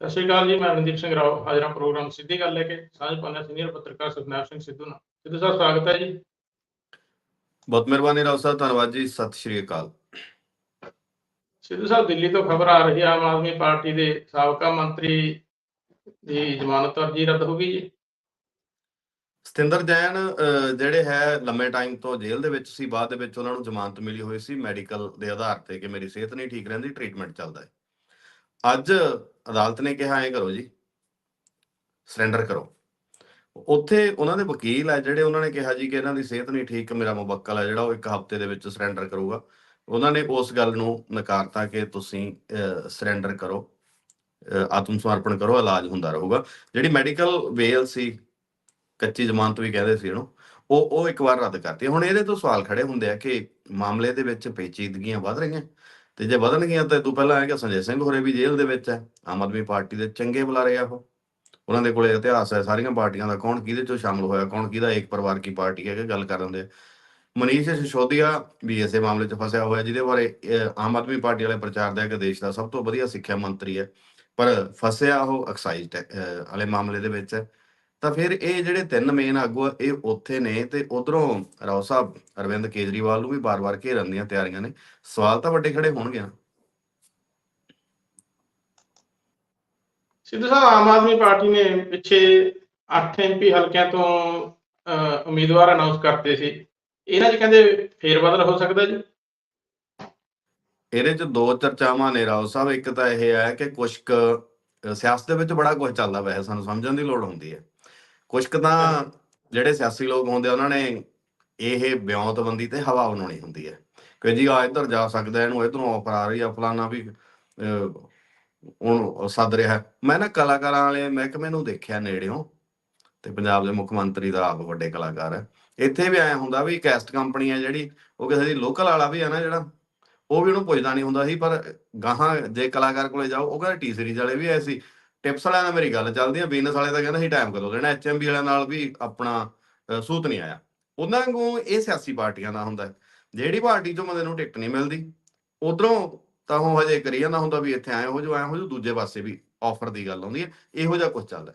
ਸਤਿ ਸ਼੍ਰੀ ਅਕਾਲ ਜੀ ਮੈਂ ਮਨਦੀਪ ਸਿੰਘ ਰਾਓ। ਹਾਜ਼ਰਾਂ ਪ੍ਰੋਗਰਾਮ ਸਿੱਧੀ ਗੱਲ ਲੈ ਕੇ। ਸਾਂਝ ਪਾਉਂਦਾ ਸੀਨੀਅਰ ਪੱਤਰਕਾਰ ਸੁਖਨਾਮ ਸਿੰਘ ਸਿੱਧੂ ਨਾਲ। ਸਿੱਧੂ ਸਾਹਿਬ ਸਵਾਗਤ ਹੈ ਜੀ। ਬਹੁਤ ਮਿਹਰਬਾਨੀ ਰਾਓ ਸਾਹਿਬ ਧੰਨਵਾਦ ਜੀ। ਸਤਿ ਸ਼੍ਰੀ ਅਕਾਲ। ਸਿੱਧੂ ਸਾਹਿਬ ਦਿੱਲੀ ਤੋਂ ਖਬਰ ਆ ਰਹੀ ਹੈ। ਆਮ ਆਦਮੀ ਪਾਰਟੀ ਦੇ ਸਾਬਕਾ ਮੰਤਰੀ ਦੀ ਜ਼ਮਾਨਤ ਅਰਜੀ ਰੱਦ ਹੋ ਗਈ ਜੀ। ਸਤਿੰਦਰ ਜੈਨ ਜਿਹੜੇ ਹੈ ਲੰਮੇ ਟਾਈਮ ਤੋਂ ਜੇਲ੍ਹ ਦੇ ਵਿੱਚ ਸੀ ਬਾਅਦ ਦੇ ਵਿੱਚ ਉਹਨਾਂ ਨੂੰ ਜ਼ਮਾਨਤ ਮਿਲੀ ਹੋਈ ਸੀ। ਮੈਡੀਕਲ ਦੇ ਆਧਾਰ ਤੇ ਕਿ ਮੇਰੀ ਸਿਹਤ ਨਹੀਂ ਠੀਕ ਰਹਿੰਦੀ ਟ੍ਰੀਟਮੈਂਟ ਚੱਲਦਾ ਹੈ। ਅੱਜ ਅਦਾਲਤ ਨੇ ਕਿਹਾ ਐਂ ਕਰੋ ਜੀ ਸਰੈਂਡਰ ਕਰੋ। ਉੱਥੇ ਉਹਨਾਂ ਦੇ ਵਕੀਲ ਹੈ ਜਿਹੜੇ ਉਹਨਾਂ ਨੇ ਕਿਹਾ ਜੀ ਕਿ ਇਹਨਾਂ ਦੀ ਸਿਹਤ ਨਹੀਂ ਠੀਕ, ਮੇਰਾ ਮੁਵੱਕਲ ਹੈ ਜਿਹੜਾ ਉਹ ਇੱਕ ਹਫ਼ਤੇ ਦੇ ਵਿੱਚ ਸਰੈਂਡਰ ਕਰੂਗਾ। ਉਹਨਾਂ ਨੇ ਉਸ ਗੱਲ ਨੂੰ ਨਕਾਰਤਾ ਕਿ ਤੁਸੀਂ ਸਰੈਂਡਰ ਕਰੋ ਆਤਮ ਸਮਰਪਣ ਕਰੋ, ਇਲਾਜ ਹੁੰਦਾ ਰਹੂਗਾ। ਜਿਹੜੀ ਮੈਡੀਕਲ ਵੇਲ ਸੀ, ਕੱਚੀ ਜ਼ਮਾਨਤ ਵੀ ਕਹਿੰਦੇ ਸੀ ਇਹਨੂੰ ਉਹ ਉਹ ਇੱਕ ਵਾਰ ਰੱਦ ਕਰਤੀ। ਹੁਣ ਇਹਦੇ ਤੋਂ ਸਵਾਲ ਖੜੇ ਹੁੰਦੇ ਆ ਕਿ ਮਾਮਲੇ ਦੇ ਵਿੱਚ ਪੇਚੀਦਗੀਆਂ ਵੱਧ ਰਹੀਆਂ। ਤੇ ਜੇ ਵਧਣਗੀਆਂ ਤਾਂ ਤੂੰ ਪਹਿਲਾਂ ਆਇਆ ਕਿ ਸੰਜੇ ਸਿੰਘ ਹੋਰੇ ਵੀ ਜੇਲ੍ਹ ਦੇ ਵਿੱਚ ਹੈ ਆਮ ਆਦਮੀ ਪਾਰਟੀ ਦੇ ਚੰਗੇ ਬੁਲਾਰੇ ਆ ਉਹ। ਉਹਨਾਂ ਦੇ ਕੋਲੇ ਇਤਿਹਾਸ ਹੈ ਸਾਰੀਆਂ ਪਾਰਟੀਆਂ ਦਾ ਕੌਣ ਕਿਹਦੇ ਚੋਂ ਸ਼ਾਮਲ ਹੋਇਆ, ਕੌਣ ਕਿਹਦਾ ਇੱਕ ਪਰਿਵਾਰ ਕੀ ਪਾਰਟੀ ਹੈ ਕਿ ਗੱਲ ਕਰਨ ਦੇ ਮਨੀਸ਼ ਸਿਸੋਦੀਆ ਵੀ ਇਸੇ ਮਾਮਲੇ 'ਚ ਫਸਿਆ ਹੋਇਆ, ਜਿਹਦੇ ਬਾਰੇ ਆਮ ਆਦਮੀ ਪਾਰਟੀ ਵਾਲੇ ਪ੍ਰਚਾਰ ਦਾ ਕਿ ਦੇਸ਼ ਦਾ ਸਭ ਤੋਂ ਵਧੀਆ ਸਿੱਖਿਆ ਮੰਤਰੀ ਹੈ ਪਰ ਫਸਿਆ ਉਹ ਐਕਸਾਈਜ਼ ਟੈ- ਵਾਲੇ ਮਾਮਲੇ ਦੇ ਵਿੱਚ ਹੈ ਤਾਂ ਫਿਰ ਇਹ ਜਿਹੜੇ ਤਿੰਨ ਮੇਨ ਆਗੂ ਆ ਇਹ ਉੱਥੇ ਨੇ ਤੇ ਉਧਰੋਂ ਰਾਓ ਸਾਹਿਬ ਅਰਵਿੰਦ ਕੇਜਰੀਵਾਲ ਨੂੰ ਵੀ ਬਾਰ-ਬਾਰ ਘੇਰਨ ਦੀਆਂ ਤਿਆਰੀਆਂ ਨੇ। ਸਵਾਲ ਤਾਂ ਵੱਡੇ ਖੜੇ ਹੋਣਗੇ ਨਾ। ਸਿੱਧੂ ਸਾਹਿਬ ਆਮ ਆਦਮੀ ਪਾਰਟੀ ਨੇ ਪਿੱਛੇ 8 ਐਮਪੀ ਹਲਕਿਆਂ ਤੋਂ ਉਮੀਦਵਾਰ ਅਨਾਉਂਸ ਕਰਤੇ ਸੀ। ਇਹਨਾਂ 'ਚ ਕਹਿੰਦੇ ਫੇਰ ਬਦਲ ਹੋ ਸਕਦਾ ਜੀ। ਇਹਦੇ ਚ ਦੋ ਚਰਚਾਵਾਂ ਨੇ ਰਾਓ ਸਾਹਿਬ। ਇੱਕ ਤਾਂ ਇਹ ਹੈ ਕਿ ਕੁਝ ਸਿਆਸਤ ਦੇ ਵਿੱਚ ਬੜਾ ਕੁਝ ਚੱਲਦਾ ਵੈਸੇ ਸਾਨੂੰ ਸਮਝਣ ਦੀ ਲੋੜ ਹੁੰਦੀ ਹੈ। ਕੁਝ ਕੁ ਤਾਂ ਜਿਹੜੇ ਸਿਆਸੀ ਲੋਕ ਹੁੰਦੇ ਉਹਨਾਂ ਨੇ ਇਹ ਬਿਉਂਤਬੰਦੀ ਤੇ ਹਵਾ ਬਣਾਉਣੀ ਹੁੰਦੀ ਹੈ। ਕਿ ਜੀ ਆ ਇੱਧਰ ਜਾ ਸਕਦਾ ਇਹਨੂੰ ਇਧਰੋਂ ਆਫਰ ਆ ਰਹੀ ਆ ਫਲਾਨਾ ਵੀ ਉਹਨੂੰ ਸੱਦ ਰਿਹਾ। ਮੈਂ ਨਾ ਕਲਾਕਾਰਾਂ ਵਾਲੇ ਮਹਿਕਮੇ ਨੂੰ ਦੇਖਿਆ ਨੇੜਿਓਂ ਤੇ ਪੰਜਾਬ ਦੇ ਮੁੱਖ ਮੰਤਰੀ ਦਾ ਆਪ ਵੱਡੇ ਕਲਾਕਾਰ ਹੈ। ਇੱਥੇ ਵੀ ਐ ਹੁੰਦਾ ਵੀ ਕੈਸਟ ਕੰਪਨੀ ਹੈ ਜਿਹੜੀ ਉਹ ਕਿਸੇ ਦੀ ਲੋਕਲ ਵਾਲਾ ਵੀ ਹੈ ਨਾ ਜਿਹੜਾ ਉਹ ਵੀ ਉਹਨੂੰ ਪੁੱਛਦਾ ਨਹੀਂ ਹੁੰਦਾ ਸੀ ਪਰ ਗਾਹਾਂ ਜੇ ਕਲਾਕਾਰ ਕੋਲੇ ਜਾਓ ਉਹ ਕਹਿੰਦਾ ਟੀ ਸੀਰੀਜ਼ ਵਾਲੇ ਵੀ ਐ ਸੀ। ਟਿਪਸ ਵਾਲਿਆਂ ਨਾਲ ਮੇਰੀ ਗੱਲ ਚੱਲਦੀ ਆ ਬਿਜ਼ਨਸ ਵਾਲੇ ਤਾਂ ਕਹਿੰਦਾ ਸੀ ਟਾਈਮ ਕਦੋਂ ਦੇਣਾ ਐਚਐਮਬੀ ਵਾਲਿਆਂ ਨਾਲ ਵੀ ਆਪਣਾ ਸੂਤ ਨਹੀਂ ਆਇਆ। ਉਹਨਾਂ ਵਾਂਗੂ ਇਹ ਸਿਆਸੀ ਪਾਰਟੀਆਂ ਦਾ ਹੁੰਦਾ। ਜਿਹੜੀ ਪਾਰਟੀ ਚੋਂ ਬੰਦੇ ਨੂੰ ਟਿਕਟ ਨਹੀਂ ਮਿਲਦੀ, ਉਧਰੋਂ ਤਾਂ ਉਹ ਹਜੇ ਕਰੀ ਜਾਂਦਾ ਹੁੰਦਾ ਵੀ ਇੱਥੇ ਆਏ ਹੋ ਜੋ ਆਏ ਹੋ ਜੋ ਦੂਜੇ ਪਾਸੇ ਵੀ ਆਫਰ ਦੀ ਗੱਲ ਆਉਂਦੀ ਹੈ ਇਹੋ ਜਿਹਾ ਕੁਝ ਚੱਲਦਾ।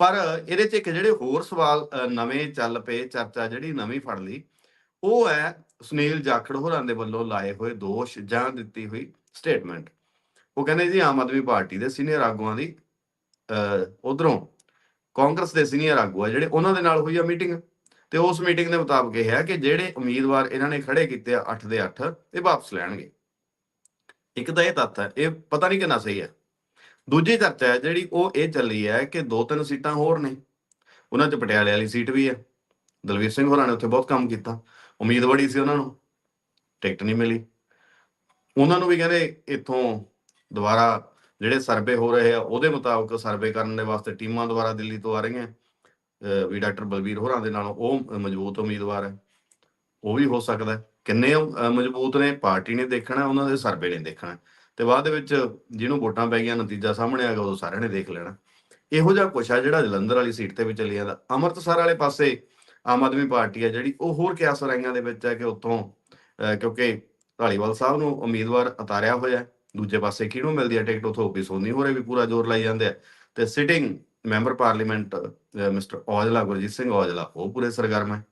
ਪਰ ਇਹਦੇ ਚ ਇੱਕ ਜਿਹੜੇ ਹੋਰ ਸਵਾਲ ਨਵੇਂ ਚੱਲ ਪਏ, ਚਰਚਾ ਜਿਹੜੀ ਨਵੀਂ ਫੜ ਲਈ, ਉਹ ਹੈ ਸੁਨੀਲ ਜਾਖੜ ਹੋਰਾਂ ਦੇ ਵੱਲੋਂ ਲਾਏ ਹੋਏ ਦੋਸ਼ ਜਾਂ ਦਿੱਤੀ ਹੋਈ ਸਟੇਟਮੈਂਟ ਉਹ ਕਹਿੰਦੇ ਜੀ, ਆਮ ਆਦਮੀ ਪਾਰਟੀ ਦੇ ਸੀਨੀਅਰ ਆਗੂਆਂ ਦੀ ਉਧਰੋਂ ਕਾਂਗਰਸ ਦੇ ਸੀਨੀਅਰ ਆਗੂ ਆ ਜਿਹੜੇ ਉਹਨਾਂ ਦੇ ਨਾਲ ਹੋਈ ਆ ਮੀਟਿੰਗ ਤੇ ਉਸ ਮੀਟਿੰਗ ਦੇ ਮੁਤਾਬਕ ਇਹ ਹੈ ਕਿ ਜਿਹੜੇ ਉਮੀਦਵਾਰ ਇਹਨਾਂ ਨੇ ਖੜੇ ਕੀਤੇ ਆ 8 ਦੇ 8 ਇਹ ਵਾਪਸ ਲੈਣਗੇ। ਇੱਕ ਤਾਂ ਇਹ ਤੱਥ ਹੈ, ਇਹ ਪਤਾ ਨਹੀਂ ਕਿੰਨਾ ਸਹੀ ਹੈ। ਦੂਜੀ ਚਰਚਾ ਹੈ ਜਿਹੜੀ ਉਹ ਇਹ ਚੱਲੀ ਹੈ ਕਿ ਦੋ ਤਿੰਨ ਸੀਟਾਂ ਹੋਰ ਨੇ। ਉਹਨਾਂ 'ਚ ਪਟਿਆਲੇ ਵਾਲੀ ਸੀਟ ਵੀ ਹੈ। ਦਲਵੀਰ ਸਿੰਘ ਹੋਰਾਂ ਨੇ ਉੱਥੇ ਬਹੁਤ ਕੰਮ ਕੀਤਾ। ਉਮੀਦ ਬੜੀ ਸੀ ਉਹਨਾਂ ਨੂੰ, ਟਿਕਟ ਨਹੀਂ ਮਿਲੀ। ਉਹਨਾਂ ਨੂੰ ਵੀ ਕਹਿੰਦੇ ਇੱਥੋਂ ਦੁਬਾਰਾ ਜਿਹੜੇ ਸਰਵੇ ਹੋ ਰਹੇ ਆ, ਉਹਦੇ ਮੁਤਾਬਕ ਸਰਵੇ ਕਰਨ ਦੇ ਵਾਸਤੇ ਟੀਮਾਂ ਦੁਆਰਾ ਦਿੱਲੀ ਤੋਂ ਆ ਰਹੀਆਂ। ਵੀ ਡਾਕਟਰ ਬਲਬੀਰ ਹੋਰਾਂ ਦੇ ਨਾਲ ਉਹ ਮਜ਼ਬੂਤ ਉਮੀਦਵਾਰ ਹੈ। ਉਹ ਵੀ ਹੋ ਸਕਦਾ ਕਿੰਨੇ ਮਜ਼ਬੂਤ ਨੇ, ਪਾਰਟੀ ਨੇ ਦੇਖਣਾ, ਉਹਨਾਂ ਦੇ ਸਰਵੇ ਨੇ ਦੇਖਣਾ। ਤੇ ਬਾਅਦ ਦੇ ਵਿੱਚ ਜਿਹਨੂੰ ਵੋਟਾਂ ਪੈ ਗਈਆਂ, ਨਤੀਜਾ ਸਾਹਮਣੇ ਆ ਗਿਆ, ਉਹ ਸਾਰਿਆਂ ਨੇ ਦੇਖ ਲੈਣਾ। ਇਹੋ ਜਿਹਾ ਕੁਛ ਆ ਜਿਹੜਾ ਜਲੰਧਰ ਵਾਲੀ ਸੀਟ ਤੇ ਵੀ ਚੱਲੀ ਜਾਂਦਾ। ਅੰਮ੍ਰਿਤਸਰ ਵਾਲੇ ਪਾਸੇ ਆਮ ਆਦਮੀ ਪਾਰਟੀ ਹੈ ਜਿਹੜੀ, ਉਹ ਹੋਰ ਕਿਆਸ ਰਾਈਆਂ ਦੇ ਵਿੱਚ ਹੈ ਕਿ ਉੱਥੋਂ ਕਿਉਂਕਿ ਢਾਲੀਵਾਲ ਸਾਹਿਬ ਨੂੰ ਉਮੀਦਵਾਰ ਉਤਾਰਿਆ ਹੋਇਆ ਦੂਜੇ ਪਾਸੇ ਕਿਹਨੂੰ ਮਿਲਦੀ ਹੈ? ਟਿਕਟ ਉਥੋਂ ਓਪੀ ਸੋਨੀ ਹੋਰੇ ਵੀ ਪੂਰਾ ਜ਼ੋਰ ਲਾਈ ਜਾਂਦੇ ਆ। ਤੇ sitting member parliament mister Aujla, Gurjeet Singh Aujla, ਉਹ ਪੂਰੇ ਸਰਗਰਮ ਹੈ।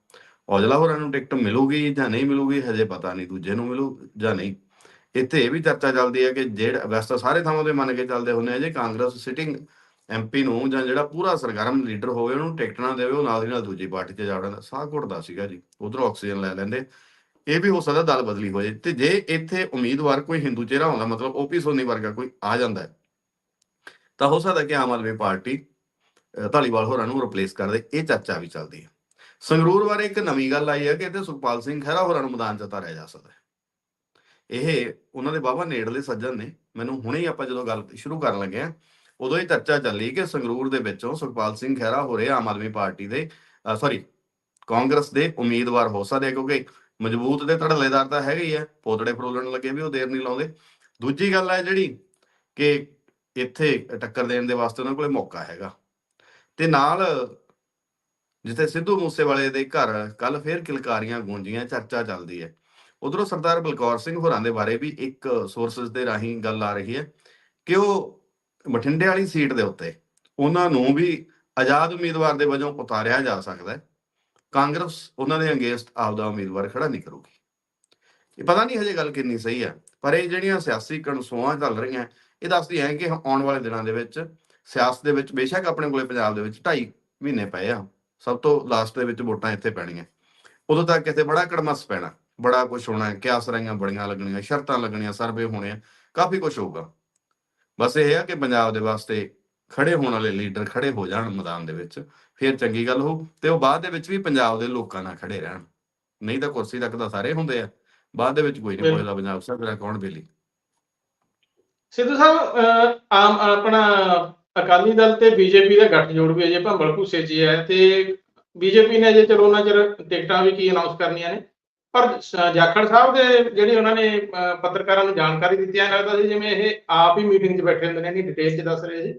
ਔਜਲਾ ਹੋਰਾਂ ਨੂੰ ਟਿਕਟ ਮਿਲੂਗੀ ਜਾਂ ਨਹੀਂ ਮਿਲੂਗੀ, ਹਜੇ ਪਤਾ ਨਹੀਂ, ਦੂਜੇ ਨੂੰ ਮਿਲੂ ਜਾਂ ਨਹੀਂ। ਇੱਥੇ ਇਹ ਵੀ ਚਰਚਾ ਚੱਲਦੀ ਹੈ ਕਿ ਜਿਹੜਾ ਵੈਸਟ ਸਾਰੇ ਥਾਵਾਂ ਤੇ ਮੰਨ ਕੇ ਚੱਲਦੇ ਹੁੰਦੇ ਆ, ਜੇ ਕਾਂਗਰਸ ਸਿਟਿੰਗ ਐਮਪੀ ਨੂੰ ਜਾਂ ਜਿਹੜਾ ਪੂਰਾ ਸਰਗਰਮ ਲੀਡਰ ਹੋਵੇ, ਉਹਨੂੰ ਟਿਕਟ ਨਾ ਦੇਵੇ, ਉਹ ਨਾਲ ਦੀ ਨਾਲ ਦੂਜੀ ਪਾਰਟੀ 'ਚ ਜਾ ਵੜਦਾ, ਸਾਹ ਘੁੱਟਦਾ ਸੀਗਾ ਜੀ। ਉਧਰੋਂ ਆਕਸੀਜਨ ਲੈ ਲੈਂਦੇ। ਇਹ ਵੀ ਹੋ ਸਕਦਾ ਦਲ ਬਦਲੀ ਹੋ ਜਾਏ ਤੇ ਜੇ ਇੱਥੇ ਉਮੀਦਵਾਰ ਕੋਈ ਹਿੰਦੂ ਚਿਹਰਾ ਹੁੰਦਾ ਮਤਲਬ ਓਪੀ ਸੋਨੀ ਵਰਗਾ ਕੋਈ ਆ ਜਾਂਦਾ ਹੈ, ਤਾਂ ਹੋ ਸਕਦਾ ਕਿ ਆਮ ਆਦਮੀ ਪਾਰਟੀ ਧਾਲੀਵਾਲ ਹੋਰਾਂ ਨੂੰ ਰਿਪਲੇਸ ਕਰ ਦੇ। ਇਹ ਚਰਚਾ ਵੀ ਚੱਲਦੀ ਹੈ। ਸੰਗਰੂਰ ਬਾਰੇ ਇੱਕ ਨਵੀਂ ਗੱਲ ਆਈ ਹੈ ਕਿ ਇੱਥੇ ਸੁਖਪਾਲ ਸਿੰਘ ਖਹਿਰਾ ਹੋਰਾਂ ਨੂੰ ਮੈਦਾਨ 'ਚ ਉਤਾਰਿਆ ਜਾ ਸਕਦਾ ਹੈ। ਇਹ ਉਹਨਾਂ ਦੇ ਬਾਬਾ ਨੇੜਲੇ ਸੱਜਣ ਨੇ। ਮੈਨੂੰ ਹੁਣੇ ਹੀ ਆਪਾਂ ਜਦੋਂ ਗੱਲ ਸ਼ੁਰੂ ਕਰਨ ਲੱਗੇ ਆ ਉਦੋਂ ਹੀ ਚਰਚਾ ਚੱਲੀ ਕਿ ਸੰਗਰੂਰ ਦੇ ਵਿੱਚੋਂ ਸੁਖਪਾਲ ਸਿੰਘ ਖਹਿਰਾ ਹੋਰੇ ਆਮ ਆਦਮੀ ਪਾਰਟੀ ਦੇ ਸੌਰੀ ਕਾਂਗਰਸ ਦੇ ਉਮੀਦਵਾਰ ਹੋ ਸਕਦੇ ਕਿਉਂਕਿ ਮਜ਼ਬੂਤ ਦੇ ਧੜਲੇਦਾਰ ਤਾਂ ਹੈਗੇ ਹੀ ਆ, ਪੋਤੜੇ ਫਰੋਲਣ ਲੱਗੇ ਵੀ ਉਹ ਦੇਰ ਨਹੀਂ ਲਾਉਂਦੇ। ਦੂਜੀ ਗੱਲ ਹੈ ਜਿਹੜੀ ਕਿ ਇੱਥੇ ਟੱਕਰ ਦੇਣ ਦੇ ਵਾਸਤੇ ਉਹਨਾਂ ਕੋਲੇ ਮੌਕਾ ਹੈਗਾ। ਤੇ ਨਾਲ ਜਿੱਥੇ ਸਿੱਧੂ ਮੂਸੇਵਾਲੇ ਦੇ ਘਰ ਕੱਲ ਫੇਰ ਕਿਲਕਾਰੀਆਂ ਗੂੰਜੀਆਂ, ਚਰਚਾ ਚੱਲਦੀ ਹੈ। ਉਧਰੋਂ ਸਰਦਾਰ ਬਲਕੌਰ ਸਿੰਘ ਹੋਰਾਂ ਦੇ ਬਾਰੇ ਵੀ ਇੱਕ ਸੋਰਸਸ ਦੇ ਰਾਹੀਂ ਗੱਲ ਆ ਰਹੀ ਹੈ ਕਿ ਉਹ ਬਠਿੰਡੇ ਵਾਲੀ ਸੀਟ ਦੇ ਉੱਤੇ ਉਹਨਾਂ ਨੂੰ ਵੀ ਆਜ਼ਾਦ ਉਮੀਦਵਾਰ ਦੇ ਵਜੋਂ ਉਤਾਰਿਆ ਜਾ ਸਕਦਾ ਹੈ। ਕਾਂਗਰਸ ਉਹਨਾਂ ਦੇ ਅਗੇਂਸਟ ਆਪਦਾ ਉਮੀਦਵਾਰ ਖੜਾ ਨਹੀਂ ਕਰੂਗੀ। ਇਹ ਪਤਾ ਨਹੀਂ ਹਜੇ ਗੱਲ ਕਿੰਨੀ ਸਹੀ ਹੈ ਪਰ ਇਹ ਜਿਹੜੀਆਂ ਸਿਆਸੀ ਕਣਸੂਆਂ ਚੱਲ ਰਹੀਆਂ, ਇਹ ਦੱਸਦੀ ਹੈ ਕਿ ਆਉਣ ਵਾਲੇ ਦਿਨਾਂ ਦੇ ਵਿੱਚ ਸਿਆਸਤ ਦੇ ਵਿੱਚ ਬੇਸ਼ੱਕ ਆਪਣੇ ਕੋਲੇ ਪੰਜਾਬ ਦੇ ਵਿੱਚ 2.5 ਮਹੀਨੇ ਪਏ ਆ, ਸਭ ਤੋਂ ਲਾਸਟ ਦੇ ਵਿੱਚ ਵੋਟਾਂ ਇੱਥੇ ਪੈਣੀਆਂ। ਉਦੋਂ ਤੱਕ ਇੱਥੇ ਬੜਾ ਕੜਮਸ ਪੈਣਾ, ਬੜਾ ਕੁਝ ਹੋਣਾ ਹੈ ਕਿਆਸ ਰਾਈਆਂ ਬੜੀਆਂ ਲੱਗਣੀਆਂ, ਸ਼ਰਤਾਂ ਲੱਗਣੀਆਂ ਸਰਵੇ ਹੋਣੇ ਆ ਕਾਫੀ ਕੁਝ ਹੋਊਗਾ। ਬਸ ਇਹ ਹੈ ਕਿ ਪੰਜਾਬ ਦੇ ਵਾਸਤੇ ਖੜੇ ਹੋਣ ਵਾਲੇ ਲੀਡਰ ਖੜੇ ਹੋ ਜਾਣ ਮੈਦਾਨ ਦੇ ਵਿੱਚ ਫਿਰ ਚੰਗੀ ਗੱਲ ਹੋ ਤੇ ਉਹ ਬਾਅਦ ਦੇ ਵਿੱਚ ਵੀ ਪੰਜਾਬ ਦੇ ਲੋਕਾਂ ਨਾਲ ਖੜੇ ਰਹਿਣ। ਨਹੀਂ ਤਾਂ ਕੁਰਸੀ ਤੱਕ ਤਾਂ ਸਾਰੇ ਹੁੰਦੇ ਆ ਬਾਅਦ ਦੇ ਵਿੱਚ ਕੋਈ ਨਹੀਂ। ਪੁੱਛਦਾ ਪੰਜਾਬ ਸਰਕਾਰ ਕੌਣ ਬੇਲੀ। ਸਿੱਧੂ ਸਾਹਿਬ ਆਮ ਆਪਣਾ ਅਕਾਲੀ ਦਲ ਤੇ ਬੀਜੇਪੀ ਦਾ ਗੱਠਜੋੜ ਵੀ ਅਜੇ ਭੰਬਲ ਭੂਸੇ 'ਚ ਹੀ ਹੈ ਤੇ ਬੀਜੇਪੀ ਨੇ ਅਜੇ ਚਲੋ ਉਹਨਾਂ ਚਿਰ ਟਿਕਟਾਂ ਵੀ ਕੀ ਅਨਾਉਂਸ ਕਰਨੀਆਂ ਨੇ। ਪਰ ਜਾਖੜ ਸਾਹਿਬ ਦੇ ਜਿਹੜੀ ਉਹਨਾਂ ਨੇ ਪੱਤਰਕਾਰਾਂ ਨੂੰ ਜਾਣਕਾਰੀ ਦਿੱਤੀ ਐ ਲੱਗਦਾ ਸੀ ਜਿਵੇਂ ਇਹ ਆਪ ਹੀ ਮੀਟਿੰਗ 'ਚ ਬੈਠੇ ਹੁੰਦੇ ਨੇ ਨਹੀਂ ਡਿਟੇਲ 'ਚ ਦੱਸ ਰਹੇ ਸੀ